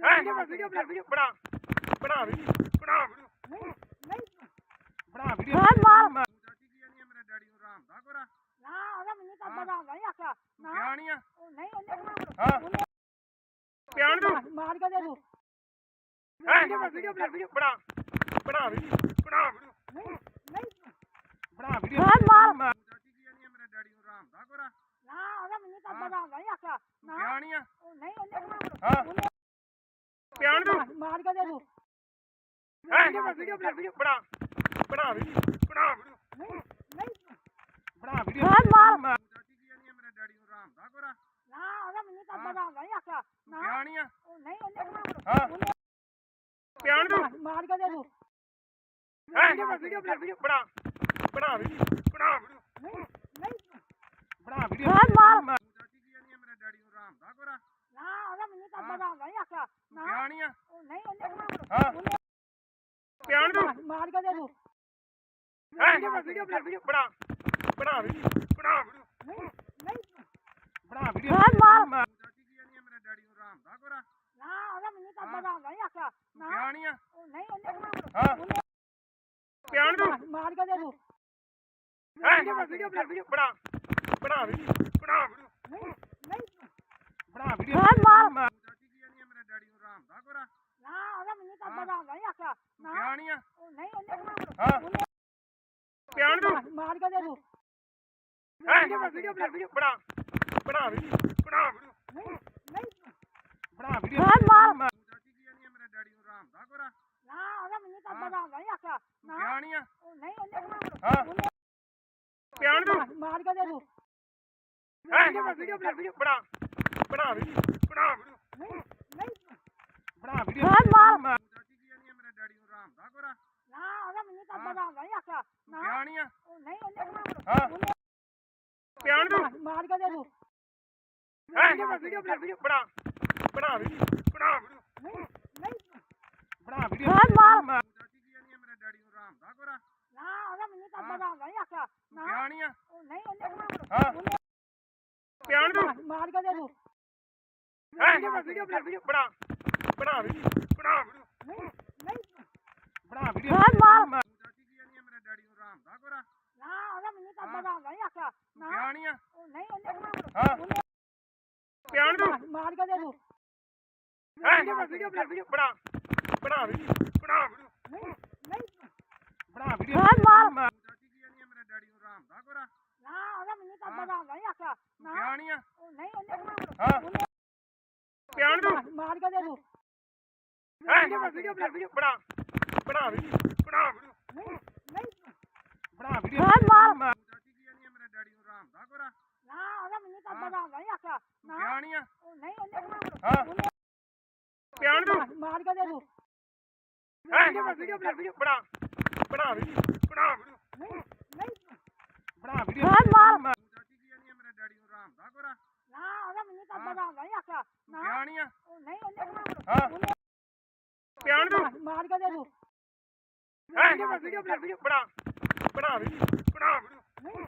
ਹੈ। ਵੀਡੀਓ ਬਣਾ ਵੀਡੀਓ ਬਣਾ ਬਣਾ ਵੀਡੀਓ ਬਣਾ ਵੀਡੀਓ ਨਹੀਂ ਨਹੀਂ ਬਣਾ ਵੀਡੀਓ ਹਾਂ, ਮਾਰ। ਚਾਚੀ ਕੀ ਜਾਨੀ ਮੇਰੇ ਡੈਡੀ ਨੂੰ ਆਰਾਮ ਦਾ ਕੋਰਾ ਨਾ ਉਹਦਾ ਮੈਨੂੰ ਤਾਂ ਹਾਂ। ਪਤਾ ਨਹੀਂ ਆਖਿਆ ਨਾ ਕਿਹਾ ਨਹੀਂ ਆ ਉਹ ਨਹੀਂ ਉਹਨੇ ਹਾਂ ਪਿਆਣ ਤੂੰ ਮਾਰ ਕੇ ਦੇ ਦੂ ਹੈ ਵੀਡੀਓ ਬਣਾ ਬਣਾ ਬਣਾ ਬਣਾ ਵੀਡੀਓ ਨਹੀਂ ਨਹੀਂ ਬਣਾ ਵੀਡੀਓ ਹਾਂ, ਮਾਰ। ਚਾਚੀ ਕੀ ਜਾਨੀ ਮੇਰੇ ਡੈਡੀ ਨੂੰ ਆਰਾਮ ਦਾ ਕੋਰਾ ਨਾ ਉਹਦਾ ਮੈਨੂੰ ਤਾਂ ਹਾਂ। ਪਤਾ ਨਹੀਂ ਆਖਿਆ ਨਾ ਕਿਹਾ ਨਹੀਂ ਆ ਉਹ ਨਹੀਂ ਉਹਨੇ ਹਾਂ ਪਿਆਣ ਤੂੰ ਮਾਰ ਕੇ ਦੇ ਦੂ ਹੈ ਵੀਡੀਓ ਬਣਾ ਵੀਡੀਓ ਬਣਾ ਬਣਾ ਵੀਡੀਓ ਬਣਾ ਵੀਡੀਓ ਨਹੀਂ ਨਹੀਂ ਬਣਾ ਵੀਡੀਓ ਹਾਂ, ਮਾਰ। ਚਾਚੀ ਕੀ ਜਾਨੀ ਮੇਰੇ ਡੈਡੀ ਨੂੰ ਆਰਾਮ ਦਾ ਕੋਰਾ ਨਾ ਉਹਦਾ ਮੈਨੂੰ ਤਾਂ ਹਾਂ। ਪਤਾ ਨਹੀਂ ਆਖਿਆ ਨਾ ਕਿਹਾ ਨਹੀਂ ਆ ਉਹ ਨਹੀਂ ਉਹਨੇ ਹਾਂ ਪਿਆਣ ਤੂੰ ਮਾਰ ਕੇ ਦੇ ਦੂ ਹੈ ਵੀਡੀਓ ਬਣਾ ਵੀਡੀਓ ਬਣਾ ਬਣਾ ਵੀਡੀਓ ਬਣਾ ਵੀਡੀਓ ਬਣਾ ਵੀਡੀਓ ਹਾਂ, ਮਾਰ। ਮੇਰੇ ਡੈਡੀ ਨੂੰ ਆਰਾਮ ਦਾ ਕੋਰਾ। ਨਾ ਉਹਦਾ ਮੈਨੂੰ ਤਾਂ। ਪਤਾ ਨਹੀਂ ਆਖਿਆ। ਨਾ। ਕਿਹਾ ਨਹੀਂ ਉਹਨੇ ਹਾਂ। ਪਿਆਣ ਤੂੰ ਮਾਰ ਕੇ ਦੇ ਹੈ? ਵੀਡੀਓ ਬਣਾ ਵੀਡੀਓ ਬਣਾ ਬਣਾ ਵੀਡੀਓ ਬਣਾ ਵੀਡੀਓ ਨਹੀਂ ਬਣਾ ਵੀਡੀਓ ਹਾਂ, ਮਾਰ। ਮੇਰੇ ਡੈਡੀ ਨੂੰ ਆਰਾਮ ਦਾ ਕੋਰਾ। ਨਾ ਉਹਦਾ ਮੈਨੂੰ ਤਾਂ। ਪਤਾ ਨਹੀਂ ਆਖਿਆ। ਨਾ। ਕਿਹਾ ਨਹੀਂ ਆ? ਉਹ ਨਹੀਂ ਉਹਨੇ ਹਾਂ। ਪਿਆਣ ਤੂੰ ਮਾਰ ਕੇ ਦੇ ਦੂ ਹੈ ਵੀਡੀਓ ਬਣਾ ਵੀਡੀਓ ਬਣਾ ਬਣਾ ਵੀਡੀਓ ਬਣਾ ਵੀਡੀਓ। ਨਹੀਂ ਨਹੀਂ। ਬਣਾ ਵੀਡੀਓ। ਹਾਂ, ਮਾਰ। ਚਾਚੀ ਕੀ ਜਾਨੀ ਮੇਰੇ ਡੈਡੀ ਨੂੰ ਆਰਾਮ ਦਾ ਕੋਰਾ। ਨਾ ਉਹਦਾ ਮੈਨੂੰ ਤਾਂ। ਪਤਾ ਨਹੀਂ ਆਖਿਆ। ਨਾ। ਕਿਹਾ ਨਹੀਂ ਨਹੀਂ ਉਹਨੇ ਹਾਂ। ਪਿਆਣ ਤੂੰ ਮਾਰ ਕੇ ਦੇ ਦੂ ਹੈ? ਵੀਡੀਓ ਬਣਾ ਵੀਡੀਓ ਬਣਾ ਬਣਾ ਵੀਡੀਓ ਬਣਾ ਵੀਡੀਓ। ਨਹੀਂ ਨਹੀਂ। ਬਣਾ ਵੀਡੀਓ। ਹਾਂ, ਮਾਰ। ਚਾਚੀ ਕੀ ਜਾਨੀ ਮੇਰੇ ਡੈਡੀ ਨੂੰ ਆਰਾਮ ਦਾ ਕੋਰਾ। ਨਾ ਉਹਦਾ ਮੈਨੂੰ ਤਾਂ ਹਾਂ। ਪਤਾ ਨਹੀਂ ਆਖਿਆ ਨਾ। ਨਹੀਂ ਆ। ਉਹ ਨਹੀਂ ਉਹਨੇ ਹਾਂ। ਪਿਆਣ ਤੂੰ? ਮਾਰ ਕੇ ਦੇ ਦੂ। ਹੈ? ਵੀਡੀਓ ਬਣਾ ਵੀਡੀਓ ਬਣਾ ਬਣਾ ਵੀਡੀਓ ਬਣਾ ਵੀਡੀਓ। ਨਹੀਂ ਨਹੀਂ। ਬਣਾ ਵੀਡੀਓ। ਹਾਂ, ਮਾਰ। ਚਾਚੀ ਕੀ ਜਾਨੀ ਮੇਰੇ ਡੈਡੀ ਨੂੰ ਆਰਾਮ ਦਾ ਕੋਰਾ ਨਾ ਉਹਦਾ ਮੈਨੂੰ ਤਾਂ ਹਾਂ। ਪਤਾ ਨਹੀਂ ਆਖਿਆ ਨਾ। ਨਹੀਂ ਆ। ਉਹ ਨਹੀਂ ਉਹਨੇ ਹਾਂ। ਪਿਆਣ ਤੂੰ? ਮਾਰ ਕੇ ਦੇ ਦੂ। ਹੈ? ਵੀਡੀਓ ਬਣਾ ਵੀਡੀਓ ਬਣਾ ਵੀਡੀਓ ਬਣਾ ਵੀਡੀਓ। ਨਹੀਂ ਨਹੀਂ। ਬਣਾ ਵੀਡੀਓ ਹਾਂ, ਮਾਰ। ਚਾਚੀ ਕੀ ਜਾਨੀ ਮੇਰੇ ਡੈਡੀ ਨੂੰ ਆਰਾਮ ਦਾ ਕੋਰਾ? ਨਾ ਉਹਦਾ ਮੈਨੂੰ ਤਾਂ। ਪਤਾ ਨਹੀਂ ਆਖਿਆ। ਨਾ। ਕਿਹਾ ਨਹੀਂ ਨਹੀਂ ਉਹਨੇ ਹਾਂ। ਪਿਆਣ ਤੂੰ ਮਾਰ ਕੇ ਦੇ ਦੂ ਹੈ? ਵੀਡੀਓ ਬਣਾ ਵੀਡੀਓ ਬਣਾ ਬਣਾ ਵੀਡੀਓ ਬਣਾ ਵੀਡੀਓ। ਨਹੀਂ ਨਹੀਂ। ਬਣਾ ਵੀਡੀਓ। ਹਾਂ, ਮਾਰ। ਚਾਚੀ ਕੀ ਜਾਨੀ ਮੇਰੇ ਡੈਡੀ ਨੂੰ ਆਰਾਮ ਦਾ ਕੋਰਾ? ਨਾ ਉਹਦਾ ਮੈਨੂੰ ਤਾਂ। ਪਤਾ ਨਹੀਂ ਆਖਿਆ। ਨਾ। ਕਿਹਾ ਨਹੀਂ ਨਹੀਂ ਉਹਨੇ ਹਾਂ। ਪਿਆਣ ਤੂੰ ਮਾਰ ਕੇ ਦੇ ਦੂ ਹੈ? ਵੀਡੀਓ। ਬਣਾ। ਬਣਾ ਬਣਾ ਵੀਡੀਓ। ਬਣਾ ਵੀਡੀਓ ਬਣਾ ਵੀਡੀਓ। ਹਾਂ, ਮਾਰ। ਚਾਚੀ ਕੀ ਜਾਨੀ ਮੇਰੇ ਡੈਡੀ ਨੂੰ ਆਰਾਮ ਦਾ ਕੋਰਾ? ਨਾ ਉਹਦਾ ਮੈਨੂੰ ਤਾਂ। ਪਤਾ ਨਹੀਂ ਆਖਿਆ। ਨਾ। ਕਿਹਾ ਨਹੀਂ ਉਹਨੇ ਹਾਂ। ਪਿਆਣ ਤੂੰ ਮਾਰ ਕੇ ਦੇ ਹੈ? ਵੀਡੀਓ ਬਣਾ ਵੀਡੀਓ ਬਣਾ ਬਣਾ ਵੀਡੀਓ ਬਣਾ ਵੀਡੀਓ। ਨਹੀਂ ਬਣਾ ਵੀਡੀਓ। ਹਾਂ, ਮਾਰ। ਚਾਚੀ ਕੀ ਜਾਨੀ ਮੇਰੇ ਡੈਡੀ ਨੂੰ ਆਰਾਮ ਦਾ ਕੋਰਾ? ਨਾ ਉਹਦਾ ਮੈਨੂੰ ਤਾਂ। ਪਤਾ ਨਹੀਂ ਆਖਿਆ। ਨਾ। ਕਿਹਾ ਨਹੀਂ ਉਹਨੇ ਹਾਂ। ਪਿਆਣ ਤੂੰ ਮਾਰ ਕੇ ਦੇ ਹੈ ਵੀਡੀਓ ਬਣਾ ਵੀਡੀਓ ਬਣਾ ਬਣਾ ਵੀਡੀਓ ਬਣਾ ਵੀਡੀਓ। ਬਣਾ ਵੀਡੀਓ। ਹਾਂ, ਮਾਰ। ਚਾਚੀ ਕੀ ਜਾਨੀ ਮੇਰੇ ਡੈਡੀ ਨੂੰ ਆਰਾਮ ਦਾ ਕੋਰਾ। ਨਾ ਉਹਦਾ ਮੈਨੂੰ ਤਾਂ। ਪਤਾ ਨਹੀਂ ਆਖਿਆ। ਨਾ। ਨਹੀਂ ਆ? ਨਹੀਂ ਉਹਨੇ ਹਾਂ। ਪਿਆਣ ਤੂੰ ਮਾਰ ਕੇ ਦੇ ਦੂ ਹੈ ਵੀਡੀਓ ਬਣਾ ਵੀਡੀਓ ਬਣਾ। ਬਣਾ ਵੀਡੀਓ ਬਣਾ ਵੀਡੀਓ। ਨਹੀਂ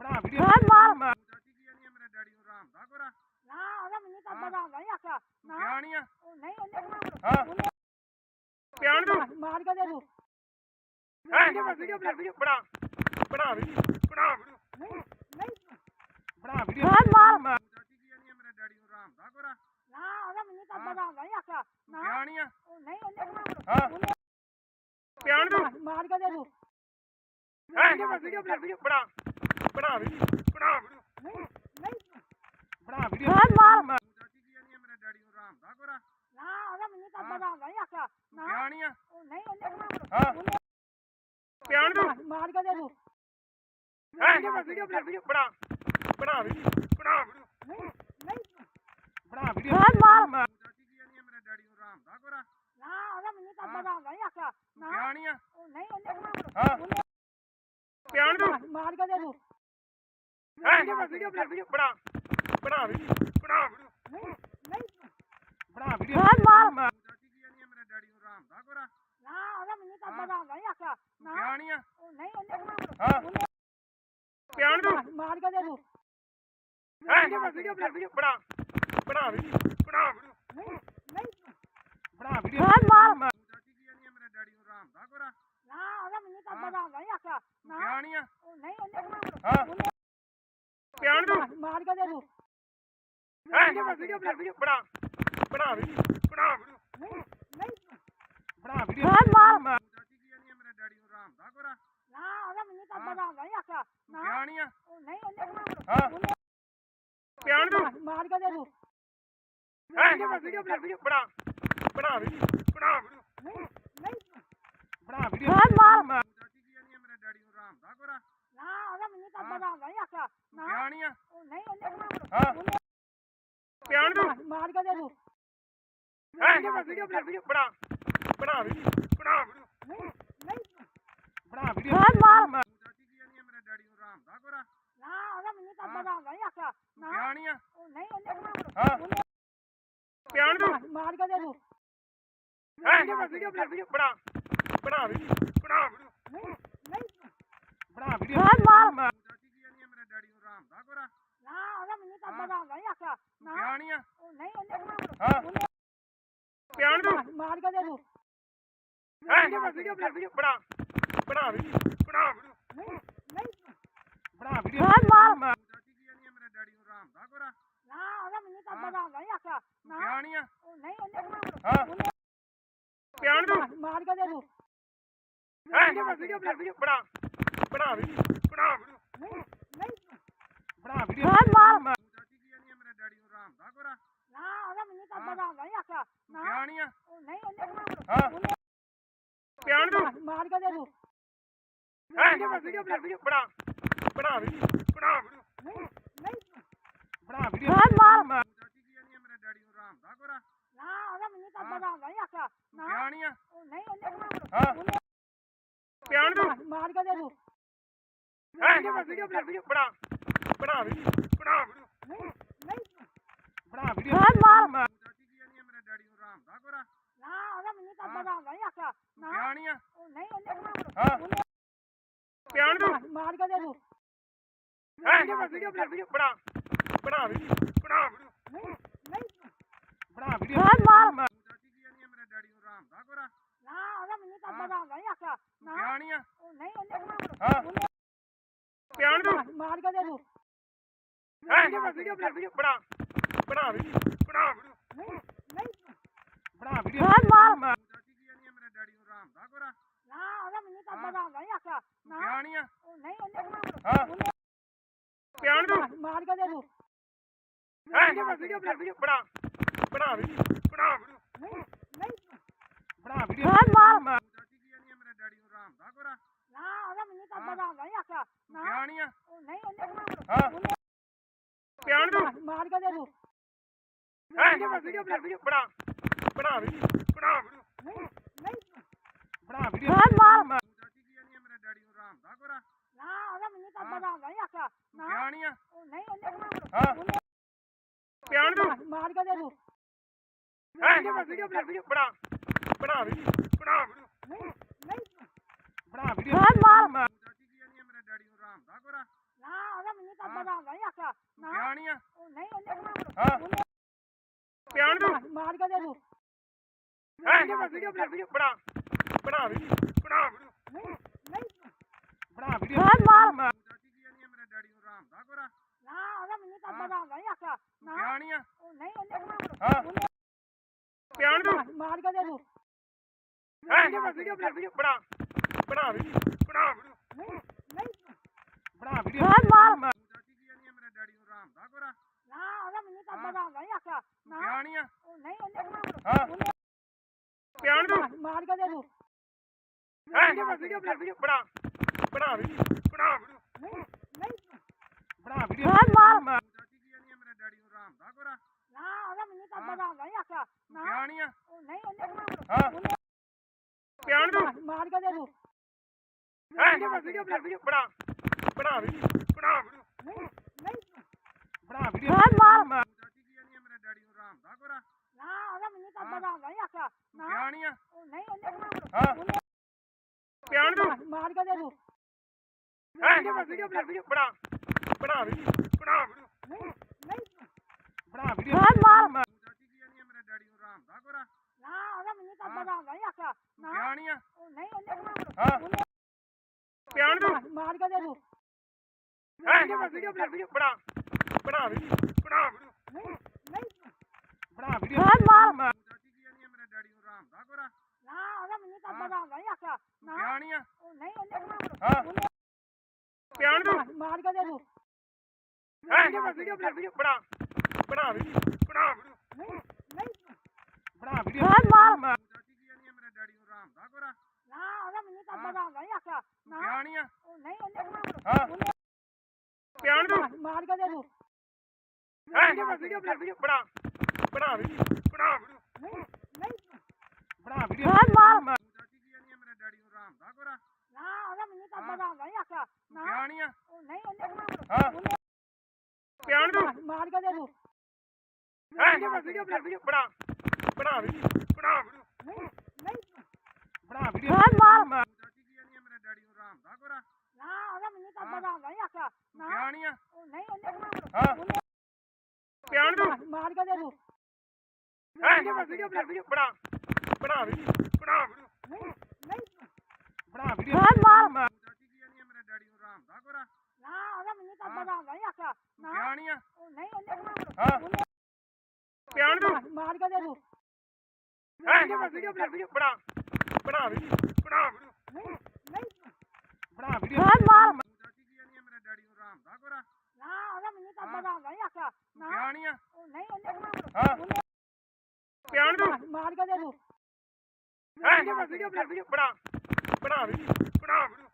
ਬਣਾ ਵੀਡੀਓ। ਹਾਂ, ਮਾਰ। ਚਾਚੀ ਕੀ ਜਾਨੀ ਮੇਰੇ ਡੈਡੀ ਨੂੰ ਆਰਾਮ ਦਾ ਕੋਰਾ। ਨਾ ਉਹਦਾ ਮੈਨੂੰ ਤਾਂ। ਪਤਾ ਨਹੀਂ ਆਖਿਆ। ਨਾ। ਨਹੀਂ ਆ? ਨਹੀਂ ਉਹਨੇ ਹਾਂ। ਪਿਆਣ ਤੂੰ ਮਾਰ ਕੇ ਦੇ ਦੂ। ਹੈ? ਵੀਡੀਓ ਬਣਾ ਬਣਾ ਬਣਾ ਵੀਡੀਓ ਬਣਾ ਵੀਡੀਓ। ਬਣਾ ਵੀਡੀਓ। ਹਾਂ ਮਾਰ। ਮੇਰੇ। ਡੈਡੀ ਨੂੰ ਰਾਮ ਦਾ ਗੋਰਾ ਨਾ ਉਹਦਾ ਮੈਨੂੰ ਤਾਂ। ਪਤਾ ਨਹੀਂ ਆਖਿਆ। ਨਾ। ਪਿਆ ਨਹੀਂ ਆ? ਨਹੀਂ ਉਹਨੇ ਹਾਂ। ਪਿਆਣ ਤੂੰ ਮਾਰ ਕੇ ਦੇ ਦੂ। ਹੈ? ਵੀਡੀਓ ਬਣਾ ਵੀਡੀਓ ਬਣਾ ਬਣਾ ਵੀਡੀਓ ਬਣਾ ਵੀਡੀਓ। ਬਣਾ ਵੀਡੀਓ। ਹਾਂ ਮਾਰ। ਮੇਰੇ ਡੈਡੀ ਨੂੰ ਰਾਮ ਦਾ ਗੋਰਾ ਨਾ ਉਹਦਾ ਮੈਨੂੰ ਤਾਂ ਹਾਂ। ਪਤਾ ਨਹੀਂ ਆਖਿਆ। ਨਾ। ਪਿਆ ਨਹੀਂ ਆ। ਉਹ ਨਹੀਂ ਉਹਨੇ ਹਾਂ। ਪਿਆਣ ਤੂੰ ਮਾਰ ਕੇ ਦੇ ਦੂ ਹੈ? ਵੀਡੀਓ ਬਣਾ ਵੀਡੀਓ ਬਣਾ ਬਣਾ ਵੀਡੀਓ ਬਣਾ ਵੀਡੀਓ। ਨਹੀਂ ਨਹੀਂ। ਬਣਾ ਵੀਡੀਓ। ਹਾਂ ਮਾਰ। ਚਾਚੀ ਕੀ ਜਾਨੀ ਮੇਰੇ ਡੈਡੀ ਨੂੰ ਰਾਮ ਦਾ ਗੋਰਾ ਨਾ? ਉਹਦਾ ਮੈਨੂੰ ਤਾਂ ਹਾਂ। ਪਤਾ ਨਹੀਂ ਆਖਿਆ। ਨਾ। ਪਿਆ ਨਹੀਂ ਆ। ਉਹ ਨਹੀਂ ਉਹਨੇ ਹਾਂ। ਪਿਆਣ ਤੂੰ ਮਾਰ ਕੇ ਦੇ ਦੂ ਹੈ? ਵੀਡੀਓ ਬਣਾ ਵੀਡੀਓ ਬਣਾ ਵੀਡੀਓ। ਬਣਾ। ਵੀਡੀਓ। ਨਹੀਂ ਨਹੀਂ। ਬਣਾ ਵੀਡੀਓ। ਹਾਂ ਮਾਰ ਚਾਚੀ ਕੀ ਜਾਨੀ ਮੇਰੇ ਡੈਡੀ ਨੂੰ ਰਾਮ ਦਾ ਗੋਰਾ ਨਾ ਉਹਦਾ ਮੈਨੂੰ ਤਾਂ ਹਾਂ। ਪਤਾ ਨਹੀਂ ਆਖਿਆ ਨਾ ਪਿਆ ਨਹੀਂ ਨਹੀਂ ਉਹਨੇ ਹਾਂ। ਪਿਆਣ ਤੂੰ ਮਾਰ ਕੇ ਦੇ ਦੂ। ਵੀਡੀਓ ਵੀਡੀਓ ਬਣਾ ਬਣਾ ਵੀਡੀਓ ਬਣਾ ਵੀਡੀਓ। ਨਹੀਂ ਨਹੀਂ। ਬਣਾ ਵੀਡੀਓ। ਹਾਂ ਮਾਰ। ਚਾਚੀ ਕੀ ਜਾਨੀ ਮੇਰੇ ਡੈਡੀ ਨੂੰ ਰਾਮ ਦਾ ਗੋਰਾ ਨਾ ਉਹਦਾ ਮੈਨੂੰ ਤਾਂ ਹਾਂ। ਪਤਾ ਨਹੀਂ ਆਖਿਆ। ਨਾ। ਪਿਆ ਨਹੀਂ ਨਹੀਂ ਉਹਨੇ ਹਾਂ। ਪਿਆਣ ਤੂੰ ਮਾਰ ਕੇ ਦੇ ਦੂ। ਵੀਡੀਓ ਬਣਾ ਵੀਡੀਓ ਬਣਾ ਬਣਾ। ਵੀਡੀਓ। ਬਣਾ ਵੀਡੀਓ। ਨਹੀਂ ਨਹੀਂ। ਬਣਾ ਵੀਡੀਓ। ਹਾਂ ਮਾਰ। ਡੈਡੀ ਨੂੰ ਰਾਮ ਦਾ ਗੋਰਾ ਨਾ ਉਹਦਾ ਮੈਨੂੰ ਤਾਂ। ਪਤਾ ਨਹੀਂ ਆਖਿਆ। ਨਾ। ਪਿਆ ਨਹੀਂ ਆ। ਨਹੀਂ ਉਹਨੇ ਹਾਂ। ਪਿਆਣ ਤੂੰ ਮਾਰ ਕੇ ਦੇ ਦੂ ਵੀਡੀਓ ਬਣਾ ਵੀਡੀਓ ਬਣਾ ਬਣਾ ਵੀਡੀਓ। ਬਣਾ ਵੀਡੀਓ। ਨਹੀਂ ਬਣਾ ਵੀਡੀਓ। ਹਾਂ ਮਾਰ। ਮੇਰੇ। ਡੈਡੀ ਨੂੰ ਰਾਮ ਦਾ ਗੋਰਾ ਨਾ ਉਹਦਾ ਮੈਨੂੰ ਤਾਂ। ਪਤਾ ਨਹੀਂ ਆਖਿਆ। ਨਾ। ਪਿਆ ਨਹੀਂ ਆ। ਨਹੀਂ ਉਹਨੇ ਹਾਂ। ਪਿਆਣ ਤੂੰ ਮਾਰ ਕੇ ਦੇ ਦੂ ਵੀਡੀਓ ਬਣਾ ਵੀਡੀਓ ਬਣਾ ਵੀਡੀਓ। ਬਣਾ ਵੀਡੀਓ। ਨਹੀਂ ਨਹੀਂ। ਬਣਾ ਵੀਡੀਓ ਹਾਂ ਮਾਰ। ਚਾਚੀ ਕੀ ਜਾਨੀ ਮੇਰੇ ਡੈਡੀ ਨੂੰ ਰਾਮ ਦਾ ਗੋਰਾ ਨਾ ਉਹਦਾ ਮੈਨੂੰ ਤਾਂ ਹਾਂ। ਪਤਾ ਨਹੀਂ ਆਖਿਆ। ਨਾ। ਪਿਆ ਨਹੀਂ ਆ? ਨਹੀਂ ਉਹਨੇ ਹਾਂ। ਪਿਆਣ ਤੂੰ ਮਾਰ ਕੇ ਦੇ ਦੂ ਹੈ? ਵੀਡੀਓ ਬਣਾ ਵੀਡੀਓ ਬਣਾ ਬਣਾ ਵੀਡੀਓ ਬਣਾ ਵੀਡੀਓ। ਨਹੀਂ ਬਣਾ ਵੀਡੀਓ। ਹਾਂ ਮਾਰ। ਚਾਚੀ ਕੀ ਜਾਨੀ ਮੇਰੇ ਡੈਡੀ ਨੂੰ ਰਾਮ ਦਾ ਗੋਰਾ ਨਾ ਉਹਦਾ ਮੈਨੂੰ ਤਾਂ ਹਾਂ। ਪਤਾ ਨਹੀਂ ਆਖਿਆ। ਨਾ। ਪਿਆ ਨਹੀਂ ਆ? ਨਹੀਂ ਉਹਨੇ ਹਾਂ। ਪਿਆਣ ਤੂੰ ਮਾਰ ਕੇ ਦੇ ਦੂ ਹੈ? ਵੀਡੀਓ ਬਣਾ ਵੀਡੀਓ। ਬਣਾ। ਬਣਾ ਵੀਡੀਓ ਬਣਾ ਨਹੀਂ ਨਹੀਂ ਬਣਾ ਵੀਡੀਓ। ਹਾਂ ਮਾਰ। ਚਾਚੀ ਕੀ ਜਾਨੀ ਮੇਰੇ ਡੈਡੀ ਨੂੰ ਰਾਮ ਦਾ ਗੋਰਾ ਨਾ ਉਹਦਾ ਮੈਨੂੰ ਤਾਂ। ਪਤਾ ਨਹੀਂ ਆਖਿਆ। ਨਾ। ਪਿਆ ਨਹੀਂ ਆ? ਨਹੀਂ ਉਹਨੇ ਹਾਂ। ਪਿਆਣ ਤੂੰ ਮਾਰ ਕੇ ਦੇ ਦੂ ਹੈ? ਵੀਡੀਓ ਬਣਾ ਬਣਾ ਬਣਾ ਵੀਡੀਓ ਬਣਾ ਵੀਡੀਓ। ਨਹੀਂ ਨਹੀਂ। ਬਣਾ ਵੀਡੀਓ। ਹਾਂ ਮਾਰ। ਚਾਚੀ ਕੀ ਜਾਨੀ ਮੇਰੇ ਡੈਡੀ ਨੂੰ ਰਾਮ ਦਾ ਗੋਰਾ ਨਾ ਉਹਦਾ ਮੈਨੂੰ ਤਾਂ। ਪਤਾ ਨਹੀਂ ਆਖਿਆ। ਨਾ। ਪਿਆ ਨਹੀਂ ਆ? ਨਹੀਂ ਉਹਨੇ ਹਾਂ। ਪਿਆਣ ਤੂੰ ਮਾਰ ਕੇ ਦੇ ਹੈ ਵੀਡੀਓ ਬਣਾ ਵੀਡੀਓ ਬਣਾ ਬਣਾ ਵੀਡੀਓ ਬਣਾ ਵੀਡੀਓ ਬਣਾ ਵੀਡੀਓ ਹਾਂ ਮਾਰ। ਚਾਚੀ ਕੀ ਜਾਨੀ ਮੇਰੇ ਡੈਡੀ ਨੂੰ ਰਾਮ ਦਾ ਗੋਰਾ ਨਾ ਉਹਦਾ ਮੈਨੂੰ ਤਾਂ। ਪਤਾ ਨਹੀਂ ਆਖਿਆ। ਨਾ। ਪਿਆ ਨਹੀਂ ਉਹਨੇ ਹਾਂ। ਪਿਆਣ ਤੂੰ ਮਾਰ ਕੇ ਦੇ ਦੂ ਹੈ ਵੀਡੀਓ ਬਣਾ ਵੀਡੀਓ ਬਣਾ ਬਣਾ ਵੀਡੀਓ ਬਣਾ ਵੀਡੀਓ ਨਹੀਂ ਬਣਾ ਵੀਡੀਓ ਹਾਂ ਮਾਰ। ਚਾਚੀ ਕੀ ਜਾਨੀ ਮੇਰੇ ਡੈਡੀ ਨੂੰ ਰਾਮ ਦਾ ਗੋਰਾ ਨਾ ਉਹਦਾ ਮੈਨੂੰ ਤਾਂ। ਪਤਾ ਨਹੀਂ ਆਖਿਆ। ਨਾ। ਪਿਆ ਨਹੀਂ ਆ? ਉਹ ਨਹੀਂ ਉਹਨੇ ਹਾਂ। ਪਿਆਣ ਤੂੰ ਮਾਰ ਕੇ ਦੇ ਦੂ ਹੈ ਵੀਡੀਓ ਬਣਾ ਵੀਡੀਓ ਬਣਾ। ਬਣਾ ਵੀਡੀਓ। ਬਣਾ ਵੀਡੀਓ। ਨਹੀਂ ਬਣਾ ਵੀਡੀਓ। ਹਾਂ ਮਾਰ। ਮੇਰੇ ਡੈਡੀ ਨੂੰ ਰਾਮ ਦਾ ਗੋਰਾ ਨਾ ਉਹਦਾ ਮੈਨੂੰ ਤਾਂ। ਪਤਾ ਨਹੀਂ ਆਖਿਆ। ਨਾ। ਪਿਆ ਨਹੀਂ ਉਹਨੇ ਹਾਂ। ਪਿਆਣ ਤੂੰ ਮਾਰ ਕੇ ਦੇ ਦੂ ਹੈ? ਵੀਡੀਓ ਬਣਾ ਵੀਡੀਓ ਬਣਾ ਬਣਾ ਵੀਡੀਓ। ਬਣਾ ਵੀਡੀਓ। ਨਹੀਂ ਨਹੀਂ। ਬਣਾ ਵੀਡੀਓ। ਹਾਂ ਮਾਰ ਚਾਚੀ ਕੀ ਜਾਨੀ ਮੇਰੇ ਡੈਡੀ ਨੂੰ ਰਾਮ ਦਾ ਗੋਰਾ ਨਾ ਉਹਦਾ ਮੈਨੂੰ ਤਾਂ ਹਾਂ। ਪਤਾ ਨਹੀਂ ਆਖਿਆ ਨਾ ਪਿਆ ਨਹੀਂ ਆ ਉਹ ਨਹੀਂ ਉਹਨੇ ਹਾਂ ਪਿਆਣ ਤੂੰ ਮਾਰ ਕੇ ਦੇ ਦੂ ਹੈ ਵੀਡੀਓ ਬਣਾ ਵੀਡੀਓ ਬਣਾ ਬਣਾ ਵੀਡੀਓ ਬਣਾ ਵੀਡੀਓ ਬਣਾ ਵੀਡੀਓ ਹਾਂ ਮਾਰ ਚਾਚੀ ਕੀ ਜਾਨੀ ਮੇਰੇ ਡੈਡੀ ਨੂੰ ਰਾਮ ਦਾ ਗੋਰਾ ਨਾ ਉਹਦਾ ਮੈਨੂੰ ਤਾਂ। ਪਤਾ ਨਹੀਂ ਆਖਿਆ। ਨਾ। ਪਿਆ ਨਹੀਂ ਆ? ਉਹ ਨਹੀਂ ਉਹਨੇ ਹਾਂ। ਪਿਆਣ ਤੂੰ ਮਾਰ ਕੇ ਦੇ ਦੂ ਵੀਡੀਓ ਬਣਾ ਵੀਡੀਓ ਬਣਾ ਬਣਾ ਵੀਡੀਓ ਬਣਾ ਵੀਡੀਓ ਨਹੀਂ ਬਣਾ ਵੀਡੀਓ ਹਾਂ ਮਾਰ। ਚਾਚੀ ਕੀ ਜਾਨੀ ਮੇਰੇ ਡੈਡੀ ਨੂੰ ਰਾਮ ਦਾ ਗੋਰਾ ਨਾ ਉਹਦਾ ਮੈਨੂੰ ਤਾਂ। ਪਤਾ ਨਹੀਂ ਆਖਿਆ। ਨਾ। ਪਿਆ ਨਹੀਂ ਆ? ਨਹੀਂ ਉਹਨੇ ਹਾਂ। ਪਿਆਣ ਤੂੰ ਮਾਰ ਕੇ ਦੇ ਦੂ ਹੈ? ਵੀਡੀਓ ਬਣਾ ਵੀਡੀਓ ਬਣਾ ਵੀਡੀਓ ਬਣਾ ਵੀਡੀਓ ਬਣਾ ਵੀਡੀਓ। ਹਾਂ ਮਾਰ ਮੇਰੇ। ਡੈਡੀ ਨੂੰ ਰਾਮ ਦਾ ਗੋਰਾ ਨਾ ਉਹਦਾ ਮੈਨੂੰ ਤਾਂ। ਪਤਾ ਨਹੀਂ ਆਖਿਆ। ਨਾ। ਪਿਆ ਨਹੀਂ ਆ? ਨਹੀਂ ਉਹਨੇ ਹਾਂ। ਪਿਆਣ ਤੂੰ ਮਾਰ ਕੇ ਦੇ ਦੂ ਹੈ? ਵੀਡੀਓ। ਬਣਾ ਬਣਾ ਵੀਡੀਓ ਬਣਾ ਵੀਡੀਓ ਨਹੀਂ ਨਹੀਂ ਬਣਾ ਵੀਡੀਓ ਹਾਂ ਮਾਰ ਚਾਚੀ ਕੀ ਜਾਨੀ ਮੇਰੇ ਡੈਡੀ ਨੂੰ ਰਾਮ ਦਾ ਗੋਰਾ ਨਾ ਉਹਦਾ ਮੈਨੂੰ ਤਾਂ ਪਤਾ ਨਹੀਂ ਆਖਿਆ ਨਾ ਪਿਆ ਨਹੀਂ ਆ ਨਹੀਂ ਹਾਂ। ਪਿਆ ਨੀ ਤੂੰ ਮਾਰ ਕੇ ਦੇ ਹੈ? ਵੀਡੀਓ ਬਣਾ ਵੀਡੀਓ ਬਣਾ ਬਣਾ ਵੀਡੀਓ ਬਣਾ ਵੀਡੀਓ। ਨਹੀਂ ਬਣਾ ਵੀਡੀਓ। ਹਾਂ, ਮਾਰ। ਚਾਚੀ ਕੀ ਜਾਨੀ ਮੇਰੇ ਡੈਡੀ ਨੂੰ ਆਰਾਮ ਦਾ ਕੋਰਾ। ਨਾ ਉਹਦਾ ਮੈਨੂੰ ਤਾਂ ਪਤਾ ਨਹੀਂ ਆਖਿਆ। ਨਾ। ਪਿਆ ਨਹੀਂ ਆ ਨਹੀਂ ਹਾਂ। ਪਿਆ ਨੀ ਤੂੰ ਮਾਰ ਕੇ ਦੇ ਹੈ? ਵੀਡੀਓ ਬਣਾ ਵੀਡੀਓ ਬਣਾ। ਬਣਾ ਵੀਡੀਓ। ਬਣਾ ਵੀਡੀਓ। ਨਹੀਂ ਨਹੀਂ। ਬਣਾ ਵੀਡੀਓ। ਹਾਂ, ਮਾਰ। ਚਾਚੀ ਕੀ ਜਾਨੀ ਮੇਰੇ ਡੈਡੀ ਨੂੰ ਆਰਾਮ ਦਾ ਕੋਰਾ ਨਾ ਉਹਦਾ ਮੈਨੂੰ ਤਾਂ ਪਤਾ ਨਹੀਂ ਆਖਿਆ ਨਾ ਪਿਆ ਨਹੀਂ ਆ। ਨਹੀਂ ਉਹਨੇ ਹਾਂ। ਪਿਆ ਨੀ ਤੂੰ ਮਾਰ ਕੇ ਦੇ ਦੂ ਹੈ? ਵੀਡੀਓ ਵੀਡੀਓ ਬਣਾ ਬਣਾ ਵੀਡੀਓ ਬਣਾ ਵੀਡੀਓ। ਨਹੀਂ ਨਹੀਂ। ਬਣਾ ਵੀਡੀਓ। ਹਾਂ, ਮਾਰ। ਚਾਚੀ ਕੀ ਜਾਨੀ ਮੇਰੇ ਡੈਡੀ ਨੂੰ ਆਰਾਮ ਦਾ ਕੋਰਾ। ਨਾ ਉਹਦਾ ਮੈਨੂੰ ਤਾਂ ਪਤਾ ਨਹੀਂ ਆਖਿਆ ਨਾ। ਪਿਆ ਨਹੀਂ ਆ। ਨਹੀਂ ਉਹਨੇ ਹਾਂ। ਪਿਆ ਨੀ ਤੂੰ ਮਾਰ ਕੇ ਦੇ ਦੂ ਹੈ? Video video. ਬਣਾ ਬਣਾ ਵੀਡੀਓ ਬਣਾ ਵੀਡੀਓ। ਨਹੀਂ ਨਹੀਂ। ਬਣਾ ਵੀਡੀਓ ਹਾਂ, ਮਾਰ। ਚਾਚੀ ਕੀ ਜਾਨੀ ਮੇਰੇ ਡੈਡੀ ਨੂੰ ਆਰਾਮ ਦਾ ਕੋਰਾ ਨਾ ਉਹਦਾ ਮੈਨੂੰ ਤਾਂ ਪਤਾ ਨਹੀਂ ਆਖਿਆ। ਨਾ। ਪਿਆ ਨਹੀਂ ਆ? ਨਹੀਂ ਉਹਨੇ ਹਾਂ। ਪਿਆ ਨੀ ਤੂੰ? ਮਾਰ ਕੇ ਦੇ ਦੂ ਹੈ ਵੀਡੀਓ ਬਣਾ ਵੀਡੀਓ ਬਣਾ ਬਣਾ। ਵੀਡੀਓ ਬਣਾ ਵੀਡੀਓ। ਨਹੀਂ ਬਣਾ ਵੀਡੀਓ। ਹਾਂ, ਮਾਰ। ਚਾਚੀ ਕੀ ਜਾਨੀ ਮੇਰੇ ਡੈਡੀ ਨੂੰ ਆਰਾਮ ਦਾ ਕੋਰਾ ਨਾ ਉਹਦਾ ਮੈਨੂੰ ਤਾਂ ਪਤਾ ਨਹੀਂ ਆਖਿਆ। ਨਾ। ਪਿਆ ਨਹੀਂ ਆ? ਨਹੀਂ ਉਹਨੇ ਹਾਂ। ਪਿਆ ਨੀ ਤੂੰ? ਮਾਰ ਕੇ ਦੇ ਦੂ ਹੈ। ਵੀਡੀਓ ਬਣਾ ਵੀਡੀਓ ਬਣਾ। ਬਣਾ ਵੀਡੀਓ ਬਣਾ ਵੀਡੀਓ ਬਣਾ ਵੀਡੀਓ ਹਾਂ, ਮਾਰ। ਚਾਚੀ ਕੀ ਜਾਨੀ ਮੇਰੇ ਡੈਡੀ ਨੂੰ ਆਰਾਮ ਦਾ ਕੋਰਾ। ਨਾ ਉਹਦਾ ਮੈਨੂੰ ਤਾਂ ਪਤਾ ਨਹੀਂ ਆਖਿਆ। ਨਾ। ਨਹੀਂ ਉਹਨੇ ਹਾਂ। ਪਿਆ ਨੀ ਮਾਰ ਕੇ ਦੇ ਦੂ ਹੈ? ਵੀਡੀਓ ਬਣਾ ਵੀਡੀਓ ਬਣਾ ਬਣਾ ਵੀਡੀਓ ਬਣਾ ਵੀਡੀਓ ਬਣਾ ਵੀਡੀਓ ਹਾਂ, ਮਾਰ। ਚਾਚੀ ਕੀ ਜਾਨੀ ਮੇਰੇ ਡੈਡੀ ਨੂੰ ਆਰਾਮ ਦਾ ਕੋਰਾ। ਨਾ ਉਹਦਾ ਮੈਨੂੰ ਤਾਂ ਪਤਾ ਨਹੀਂ ਆਖਿਆ। ਨਾ। ਨਹੀਂ ਉਹਨੇ ਹਾਂ। ਪਿਆ ਨੀ ਮਾਰ ਕੇ ਦੇ ਦੂ ਹੈ ਵੀਡੀਓ ਵੀਡੀਓ ਬਣਾ ਬਣਾ ਵੀਡੀਓ ਬਣਾ ਵੀਡੀਓ ਨਹੀਂ ਨਹੀਂ ਬਣਾ ਵੀਡੀਓ ਹਾਂ, ਮਾਰ। ਚਾਚੀ ਕੀ ਜਾਨੀ ਮੇਰੇ। ਡੈਡੀ ਨੂੰ ਆਰਾਮ ਦਾ ਕੋਰਾ ਨਾ ਉਹਦਾ ਮੈਨੂੰ ਤਾਂ ਪਤਾ ਨਹੀਂ ਆਖਿਆ। ਨਾ। ਨਹੀਂ ਆ। ਨਹੀਂ ਉਹਨੇ ਹਾਂ। ਪਿਆ ਨੀ ਤੂੰ ਮਾਰ ਕੇ ਦੇ ਹੈ ਵੀਡੀਓ ਬਣਾ ਵੀਡੀਓ ਬਣਾ ਬਣਾ ਵੀਡੀਓ ਬਣਾ ਵੀਡੀਓ ਨਹੀਂ ਨਹੀਂ। ਬਣਾ ਵੀਡੀਓ ਹਾਂ, ਮਾਰ। ਚਾਚੀ ਕੀ ਜਾਨੀ ਮੇਰੇ। ਡੈਡੀ ਨੂੰ ਆਰਾਮ ਦਾ ਕੋਰਾ ਨਾ ਉਹਦਾ ਮੈਨੂੰ ਤਾਂ ਪਤਾ ਨਹੀਂ ਆਖਿਆ। ਨਾ। ਨਹੀਂ ਆ। ਨਹੀਂ ਉਹਨੇ ਹਾਂ। ਪਿਆ ਨੀ ਤੂੰ ਮਾਰ ਕੇ ਦੇ ਦੂ ਵੀਡੀਓ ਬਣਾ ਵੀਡੀਓ। ਬਣਾ। ਬਣਾ ਵੀਡੀਓ। ਬਣਾ ਵੀਡੀਓ। ਬਣਾ ਵੀਡੀਓ। ਹਾਂ, ਮਾਰ। ਚਾਚੀ ਕੀ ਜਾਨੀ ਮੇਰੇ ਡੈਡੀ ਨੂੰ ਆਰਾਮ ਦਾ ਕੋਰਾ। ਨਾ ਉਹਦਾ ਮੈਨੂੰ ਤਾਂ ਪਤਾ ਨਹੀਂ ਆਖਿਆ। ਨਾ। ਪਿਆ ਨਹੀਂ ਆ? ਨਹੀਂ ਉਹਨੇ ਹਾਂ। ਪਿਆ ਨੀ ਤੂੰ ਮਾਰ ਕੇ ਦੇ ਦੂ ਵੀਡੀਓ ਬਣਾ ਵੀਡੀਓ ਬਣਾ ਬਣਾ ਵੀਡੀਓ। ਬਣਾ ਵੀਡੀਓ।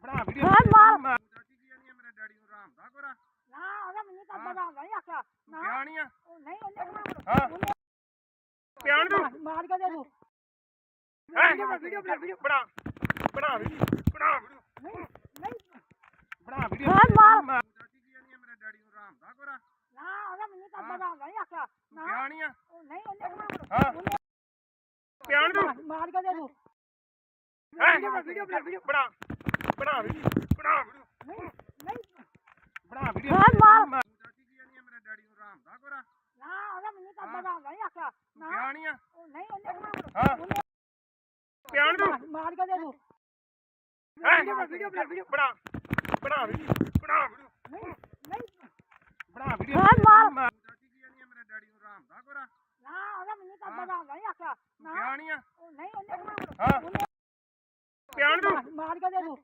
ਬਣਾ ਵੀਡੀਓ। ਹਾਂ, ਮਾਰ। ਚਾਚੀ ਕੀ ਜਾਨੀ ਮੇਰੇ ਡੈਡੀ ਨੂੰ ਆਰਾਮ ਦਾ ਕੋਰਾ। ਨਾ ਉਹਦਾ ਮੈਨੂੰ ਤਾਂ ਪਤਾ ਨਹੀਂ ਆਖਿਆ ਨਾ ਪਿਆ ਨਹੀਂ ਆ ਉਹ ਨਹੀਂ ਉਹਨੇ ਹਾਂ। ਪਿਆ ਨੀ ਤੂੰ? ਮਾਰ ਕੇ ਦੇ ਦੂ। ਹੈ? ਵੀਡੀਓ ਬਣਾ ਵੀਡੀਓ ਬਣਾ ਬਣਾ ਵੀਡੀਓ ਬਣਾ ਵੀਡੀਓ। ਨਹੀਂ ਨਹੀਂ। ਬਣਾ ਵੀਡੀਓ। ਹਾਂ, ਮਾਰ। ਚਾਚੀ ਕੀ ਜਾਨੀ ਮੇਰੇ। ਡੈਡੀ ਨੂੰ ਆਰਾਮ ਦਾ ਕੋਰਾ ਨਾ ਉਹਦਾ ਮੈਨੂੰ ਤਾਂ ਪਤਾ ਨਹੀਂ ਆਖਿਆ ਨਾ ਪਿਆ ਨਹੀਂ ਆ ਉਹ ਨਹੀਂ ਉਹਨੇ ਹਾਂ। ਪਿਆ ਨੀ ਤੂੰ? ਮਾਰ ਕੇ ਦੇ ਦੂ। ਹੈ? ਵੀਡੀਓ ਬਣਾ ਵੀਡੀਓ ਬਣਾ ਬਣਾ ਵੀਡੀਓ ਬਣਾ ਵੀਡੀਓ। ਨਹੀਂ ਨਹੀਂ ਬਣਾ ਵੀਡੀਓ ਹਾਂ, ਮਾਰ। ਚਾਚੀ ਕੀ ਜਾਨੀ ਮੇਰੇ ਡੈਡੀ ਨੂੰ ਆਰਾਮ ਦਾ ਕੋਰਾ ਨਾ ਉਹਦਾ ਮੈਨੂੰ ਤਾਂ ਪਤਾ ਨਹੀਂ ਆਖਿਆ ਨਾ ਪਿਆ ਨਹੀਂ ਆ ਉਹ ਨਹੀਂ ਉਹਨੇ ਹਾਂ ਪਿਆ ਨੀ ਤੂੰ ਮਾਰ ਕੇ ਦੇ ਦੂ ਹੈ ਵੀਡੀਓ ਬਣਾ ਵੀਡੀਓ ਬਣਾ ਬਣਾ ਵੀਡੀਓ ਬਣਾ ਵੀਡੀਓ ਬਣਾ ਵੀਡੀਓ ਹਾਂ, ਮਾਰ। ਚਾਚੀ ਕੀ ਜਾਨੀ ਮੇਰੇ ਡੈਡੀ ਨੂੰ ਆਰਾਮ ਦਾ ਕੋਰਾ। ਨਾ ਉਹਦਾ ਮੈਨੂੰ ਤਾਂ ਪਤਾ ਨਹੀਂ ਆਖਿਆ। ਨਾ। ਪਿਆ ਨਹੀਂ ਉਹਨੇ ਹਾਂ। ਪਿਆ ਨੀ ਤੂੰ ਮਾਰ ਕੇ ਦੇ ਦੂ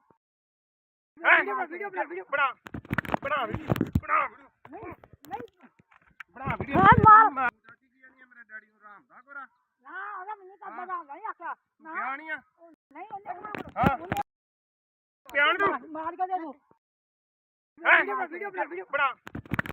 ਹੈ? ਵੀਡੀਓ ਬਣਾ ਵੀਡੀਓ ਬਣਾ ਬਣਾ ਵੀਡੀਓ ਬਣਾ ਵੀਡੀਓ ਨਹੀਂ ਬਣਾ ਵੀਡੀਓ ਹਾਂ, ਮਾਰ। ਕੀ ਜਾਨੀ ਮੇਰੇ ਡੈਡੀ ਨੂੰ ਆਰਾਮ ਦਾ ਕੋਰਾ। ਨਾ ਉਹਦਾ ਮੈਨੂੰ ਤਾਂ ਪਤਾ ਨਹੀਂ ਆਖਿਆ। ਨਾ। ਪਿਆ ਨਹੀਂ ਆ? ਉਹ ਨਹੀਂ ਉਹਨੇ ਹਾਂ। ਪਿਆ ਨੀ ਤੂੰ ਮਾਰ ਕੇ ਦੇ ਦੂ। ਹੈ? ਵੀਡੀਓ ਬਣਾ।